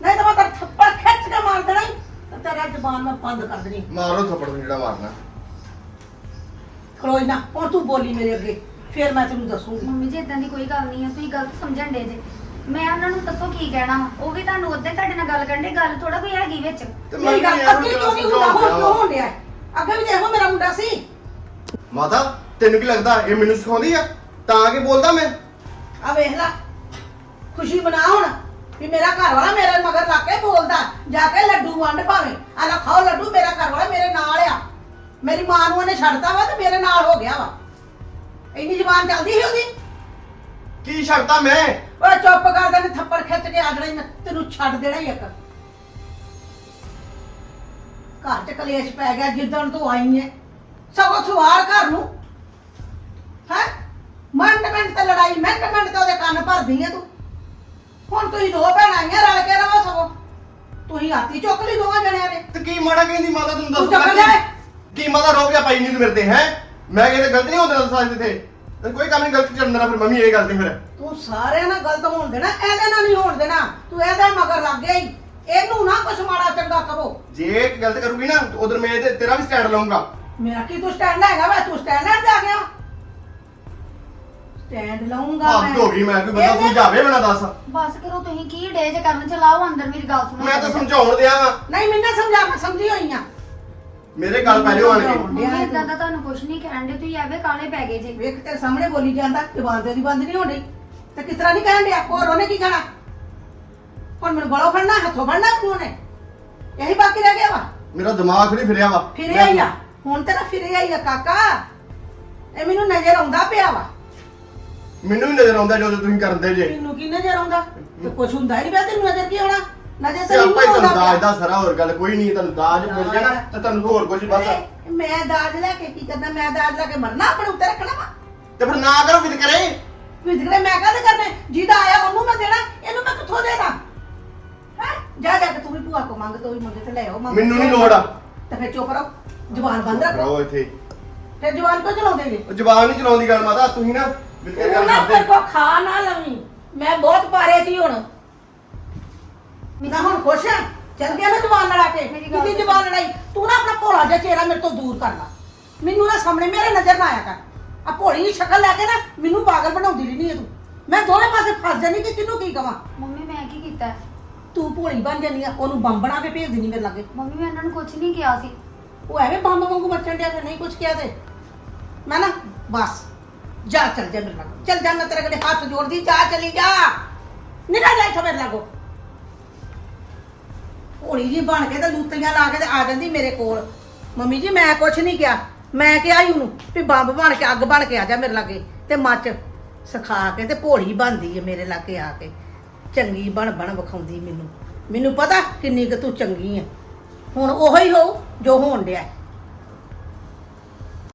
ਨਹੀਂ ਤਾਂ ਮੈਂ ਤੇਰਾ ਥੱਪੜ ਖਿੱਚ ਕੇ ਮਾਰ ਦੇਣਾ ਈ, ਤੇ ਤੇਰਾ ਜ਼ੁਬਾਨ ਮੈਂ ਬੰਦ ਕਰ ਦੇਣੀ। ਮਾਰੋ ਥੱਪੜ ਨੂੰ ਜਿਹੜਾ ਮਾਰਨਾ। ਖਲੋਈ ਨਾ ਹੁਣ ਤੂੰ ਬੋਲੀ ਮੇਰੇ ਅੱਗੇ ਫਿਰ ਮੈਂ ਤੈਨੂੰ ਦੱਸੂਗੀ ਮੰਮੀ ਜੀ ਇਦਾਂ ਦੀ ਕੋਈ ਗੱਲ ਨਹੀਂ ਹੈ ਤੁਸੀਂ ਗਲਤ ਸਮਝਣ ਦੇ ਜੇ। ਮੈਂ ਉਹਨਾਂ ਨੂੰ ਦੱਸੋ ਕੀ ਕਹਿਣਾ ਵਾ। ਉਹ ਵੀ ਤੁਹਾਨੂੰ ਉੱਧੇ ਤੁਹਾਡੇ ਨਾਲ ਗੱਲ ਕਰਨ ਦੇ ਗੱਲ ਥੋੜਾ ਕੋਈ ਹੈਗੀ ਵਿੱਚ। ਤੇ ਮੇਰੀ ਗੱਲ ਅੱਗੇ ਕਿਉਂ ਨਹੀਂ ਹੁੰਦਾ? ਹੁਣ ਕਿਉਂ ਹੋਣ ਡਿਆ? ਅੱਗੇ ਵੀ ਦੇਖੋ ਮੇਰਾ ਮੁੰਡਾ ਸੀ। ਮਾਤਾ ਤੈਨੂੰ ਕੀ ਲੱਗਦਾ ਇਹ ਮੈਨੂੰ ਸਿਖਾਉਂਦੀ ਆ? ਤਾਂ ਕਿ ਬੋਲਦਾ ਮੈਂ। ਆ ਵੇਖ ਲੈ ਖੁਸ਼ੀ ਬਣਾ ਹੁਣ ਵੀ ਮੇਰਾ ਘਰ ਵਾਲਾ ਮੇਰੇ ਮਗਰ ਲੱਗ ਕੇ ਬੋਲਦਾ ਜਾ ਕੇ ਲੱਡੂ ਵੰਡ ਭਾਵੇਂ। ਆ ਲੈ ਖਾਓ ਲੱਡੂ ਮੇਰਾ ਘਰ ਵਾਲਾ ਮੇਰੇ ਨਾਲ ਆ। ਮੇਰੀ ਮਾਂ ਨੂੰ ਉਹਨੇ ਛੱਡਤਾ ਵਾ ਤੇ ਮੇਰੇ ਨਾਲ ਹੋ ਗਿਆ ਵਾ। ਇੰਨੀ ਜ਼ਬਾਨ ਚੱਲਦੀ ਸੀ ਉਹਦੀ? ਕੀ ਛੱਡਤਾ ਮੈਂ? ਉਹ ਚੁੱਪ ਕਰ ਦੇ ਨੇ ਥੱਪੜ ਖਿੱਚ ਕੇ ਆ ਜਾਣਾ ਈ ਮੈਂ ਤੈਨੂੰ ਛੱਡ ਦੇਣਾ ਹੀ ਇੱਕ। ਘਰ 'ਚ ਕਲੇਸ਼ ਪੈ ਗਿਆ ਜਿੱਦਣ ਤੂੰ ਆਈ ਹੈ ਸਗੋਂ ਸਵਾਰ ਘਰ ਨੂੰ। ਹੈ? ਮਿੰਟ ਮਿੰਟ ਤੇ ਲੜਾਈ ਮਿੰਟ ਮਿੰਟ ਤੇ ਉਹਦੇ ਕੰਨ ਭਰਦੀ ਹੈ ਤੂੰ। ਹੁਣ ਤੁਸੀਂ ਦੋ ਭੈਣਾਂ ਆਈਆਂ ਰਲ ਕੇ ਰਹੋ ਸਗੋਂ। ਤੁਸੀਂ ਹਾਥੀ ਚੁੱਕ ਲਈ ਦੋਵਾਂ ਜਣਿਆਂ ਨੇ। ਤੇ ਕੀ ਮਾੜਾ ਕਹਿੰਦੀ ਮਾਤਾ ਤੈਨੂੰ ਤੂੰ ਦੱਸ ਚੱਕ ਲੈ। ਕੀ ਮਾਤਾ ਰੋ ਗਿਆ ਪਾਈ ਨਹੀਂ ਤੂੰ ਤੇ ਹੈ? ਮੈਂ ਕਹਿੰਦਾ ਗਲਤ ਨਹੀਂ ਹੁੰਦਾ ਦੱਸਾਂ ਤੇ। ਤੇ ਕੋਈ ਕੰਮ ਨਹੀਂ ਗਲਤ ਕਰਨ ਦੇਣਾ ਫਿਰ ਮੰਮੀ ਇਹ ਗਲਤੀ ਫਿਰ। ਤੂੰ ਸਾਰਿਆਂ ਨਾਲ ਗਲਤ ਹੋਣ ਦੇਣਾ ਇਹਦੇ ਨਾਲ ਨਹੀਂ ਹੋਣ ਦੇਣਾ। ਤੂੰ ਇਹਦੇ ਮਗਰ ਲੱਗ ਗਿਆ ਈ। ਇਹਨੂੰ ਨਾ ਕੁਛ ਮਾੜਾ ਚੰਗਾ ਕਰੋ। ਜੇ ਇਹ ਗਲਤ ਕਰੂਗੀ ਨਾ ਉਧਰ ਮੈਂ ਤੇਰਾ ਵੀ ਸਟੈਂਡ ਲਵਾਂਗਾ ਮੇਰਾ ਕੀ ਤੂੰ ਸਟੈਂਡ ਹੈਗਾ ਵਾ ਤੂੰ ਸਟੈਂਡ ਲੈਣ ਜਾ ਗਿਆ। ਸਟੈਂਡ ਲਾਉਂਗਾ ਹੱਦ ਹੋ ਗਈ ਮੈਂ ਕੋਈ ਬੰਦਾ ਇਹਦੇ- ਸਮਝਾਵੇ ਬਣਾ ਦੱਸ। ਬਸ ਕਰੋ ਤੁਸੀਂ ਕੀ ਡੇ ਜੇ ਕਰਨ ਚਲਾਓ ਅੰਦਰ ਮੇਰੀ ਗੱਲ ਸੁਣੋ। ਮੈਂ ਤਾਂ ਸਮਝਾਉਣ ਦਿਆ ਵਾਂ। ਨਹੀਂ ਮੈਨੂੰ ਸਮਝਾ ਮੈਂ ਸਮਝੀ ਹੋਈ ਆ। ਮੇਰੇ ਗੱਲ ਪੈ ਲਿਓ ਆਣ ਕੇ ਮੰਮੀ ਇਦਾਂ ਦਾ ਤੁਹਾਨੂੰ ਕੁਝ ਨਹੀਂ ਕਹਿਣ ਦੇ ਤੁਸੀਂ ਐਵੇਂ ਕਾਲੇ ਪੈ ਗਏ ਜੇ। ਵੇਖ ਤੇ ਸਾਹਮਣੇ ਬੋਲੀ ਜਾਂਦਾ ਜ਼ਬਾਨ ਤੇ ਦੀ ਬੰਦ ਨਹੀਂ ਹੋਣੀ। ਤੇ ਕਿਸ ਤਰ੍ਹਾਂ ਨਹੀਂ ਕਹਿਣ ਡਿਆ? ਹੋਰ ਉਹਨੇ ਕੀ ਕਹਿਣਾ? ਹੁਣ ਮੈਨੂੰ ਗਲੋਂ ਫੜਨਾ ਹੱਥੋਂ ਫੜਨਾ ਮੈਨੂੰ ਉਹਨੇ? ਇਹੀ ਬਾਕੀ ਰਹਿ ਗਿਆ ਵਾ? ਮੇਰਾ ਦਿਮਾਗ ਥੋੜੀ ਫਿਰਿਆ ਵਾ। ਫਿਰਿਆ ਹੀ ਆ। ਹੁਣ ਤੇਰਾ ਫਿਰਿਆ ਹੀ ਆ ਕਾਕਾ। ਇਹ ਮੈਨੂੰ ਨਜ਼ਰ ਆਉਂਦਾ ਪਿਆ ਵਾ। ਮੈਨੂੰ ਵੀ ਨਜ਼ਰ ਆਉਂਦਾ ਜਦੋਂ ਤੁਸੀਂ ਕਰਦੇ ਜੇ। ਤੈਨੂੰ ਕੀ ਨਜ਼ਰ ਆਉਂਦਾ? ਤੇ ਕੁਛ ਹੁੰਦਾ ਹੀ ਨਹੀਂ ਪਿਆ ਤੈਨੂੰ ਨਜ਼ਰ ਕੀ ਆਉਣਾ? ਨਜ਼ਰ ਤੇ ਸਿਆਪਾ ਹੀ ਨਹੀਂ ਤੁਹਾਨੂੰ ਆਉਂਦਾ ਦਾਜ ਦਾ ਸਾਰਾ ਹੋਰ ਗੱਲ ਕੋਈ ਨਹੀਂ ਤੁਹਾਨੂੰ ਦਾਜ ਮਿਲ ਜਾਣਾ ਤੇ ਤੁਹਾਨੂੰ ਹੋਰ ਕੁਝ ਬਸ। ਮੈਂ ਦਾਜ ਲੈ ਕੇ ਕੀ ਕਰਨਾ? ਮੈਂ ਦਾਜ ਲੈ ਕੇ ਮਰਨਾ ਆਪਣੇ ਉੱਤੇ ਰੱਖਣਾ ਵਾ? ਤੇ ਫਿਰ ਨਾ ਕਰੋ ਵਿਦ ਕਰੇ। ਵਿਦਗੜੇ ਮੈਂ ਕਾਹਦੇ ਕਰਨੇ? ਜਿਹਦਾ ਆਇਆ ਉਹਨੂੰ ਮੈਂ ਦੇਣਾ ਇਹਨੂੰ ਮੈਂ ਕਿੱਥੋਂ ਦੇਣਾ? ਹੈ? ਜਾ ਜਾ ਕੇ ਤੂੰ ਵੀ ਭੂਆ ਕੋ ਮੰਗ ਤੂੰ ਵੀ ਮੰਗੇ ਤੇ ਲੈ ਆਓ ਮੰਗ ਮੈਨੂੰ ਨਹੀਂ ਲੋੜ। ਆ ਤੇ ਫਿਰ ਚੁੱਪ ਰਹੋ ਜ਼ੁਬਾਨ ਬੰਦ ਰੱਖੋ। ਰਹੋ ਇੱਥੇ। ਫਿਰ ਜ਼ੁਬਾਨ ਕੋ ਚਲਾਉਂਦੇ ਜੀ? ਉਹ ਜ਼ਬਾਨ ਨਹੀਂ ਚਲਾਉਂਦੀ ਗੱਲ ਮਾਤਾ ਤੁਸੀਂ ਨਾ ਵਿਦ ਕੇ ਤੂੰ ਗੱਲ ਨਾ ਕਰਦੇ ਮੇਰੇ ਕੋ ਖਾ ਨਾ ਲਵੀਂ। ਮੈਂ ਬਹੁਤ ਪਾਰੇ ਜੀ ਹੁਣ। ਨਾ ਹੁਣ ਖੁਸ਼ ਆ। ਚੱਲ ਗਿਆ ਨਾ ਜ਼ੁਬਾਨ ਲੜਾ ਕੇ। ਮੇਰੀ ਗੱਲ ਕਿੰਨੀ ਜ਼ੁਬਾਨ ਲੜਾਈ। ਤੂੰ ਨਾ ਆਪਣਾ ਭੋਲਾ ਜਿਹਾ ਚਿਹਰਾ ਮੇਰੇ ਤੋਂ ਦੂਰ ਕਰ ਲਾ। ਮੈਨੂੰ ਨਾ ਸਾਹਮਣੇ ਮੇਰੇ ਨਜ਼ਰ ਨਾ ਆਇਆ ਕਰ। ਆ ਭੋਲੀ ਜਿਹੀ ਸ਼ਕਲ ਲੈ ਕੇ ਨਾ ਮੈਨੂੰ ਪਾਗਲ ਬਣਾਉਂਦੀ ਰਹਿੰਦੀ ਹੈ ਤੂੰ। ਮੈਂ ਦੋਵੇਂ ਪਾਸੇ ਫਸ ਜਾਨੀ ਕਿ ਕਿਹਨੂੰ ਕੀ ਕਵਾਂ? ਮੰਮੀ ਮੈਂ ਕੀ ਕੀਤਾ? ਹੈ? ਤੂੰ ਭੋਲੀ ਬਣ ਜਾਨੀ ਆ। ਉਹਨੂੰ ਬੰਬ ਬਣਾ ਕੇ ਭੇਜ ਦਿੰਦੀ ਮੇਰੇ ਲਾਗੇ। ਮੰਮੀ ਮੈਂ ਇਹਨਾਂ ਨੂੰ ਕੁਝ ਨਹੀਂ ਕਿਹਾ ਸੀ। ਉਹ ਐਵੇਂ ਬੰਬ ਵਾਂਗੂ ਮੱਚਣ ਡਿਆ ਤੇ ਨਹੀਂ ਕੁਝ ਕਿਹਾ ਤੇ। ਮੈਂ ਨਾ ਬਸ। ਜਾ ਚੱਲ ਜਾ ਮੇਰੇ ਲਾਗੋ। ਚੱਲ ਜਾ, ਮੈਂ ਤੇਰੇ ਕੋਲ ਹੱਥ ਜੋੜਦੀ, ਜਾ ਚਲੀ ਜਾ। ਨਿਕਲ ਜਾ ਇੱਥੋਂ ਮੇਰੇ ਲਾਗੋ। ਹੋਲੀ ਜੀ ਬਣ ਕੇ ਤੇ ਲੂਤੀਆਂ ਲਾ ਕੇ ਤੇ ਆ ਜਾਂਦੀ ਮੇਰੇ ਕੋਲ। ਮੰਮੀ ਜੀ, ਮੈਂ ਕੁਛ ਨਹੀਂ ਕਿਹਾ। ਮੈਂ ਕਿਹਾ ਹੀ ਉਹਨੂੰ ਵੀ ਬੰਬ ਬਣ ਕੇ, ਅੱਗ ਬਣ ਕੇ ਆ ਜਾ ਮੇਰੇ ਲਾਗੇ। ਤੇ ਮੱਚ ਸਿਖਾ ਕੇ ਤੇ ਭੋਲੀ ਬਣਦੀ ਏ ਮੇਰੇ ਲਾਗੇ ਆ ਕੇ। ਚੰਗੀ ਬਣ ਬਣ ਵਿਖਾਉਂਦੀ ਮੈਨੂੰ। ਮੈਨੂੰ ਪਤਾ ਕਿੰਨੀ ਕੁ ਤੂੰ ਚੰਗੀ ਆ। ਹੁਣ ਉਹੋ ਹੀ ਹੋਊ ਜੋ ਹੋਣ ਡਿਆ।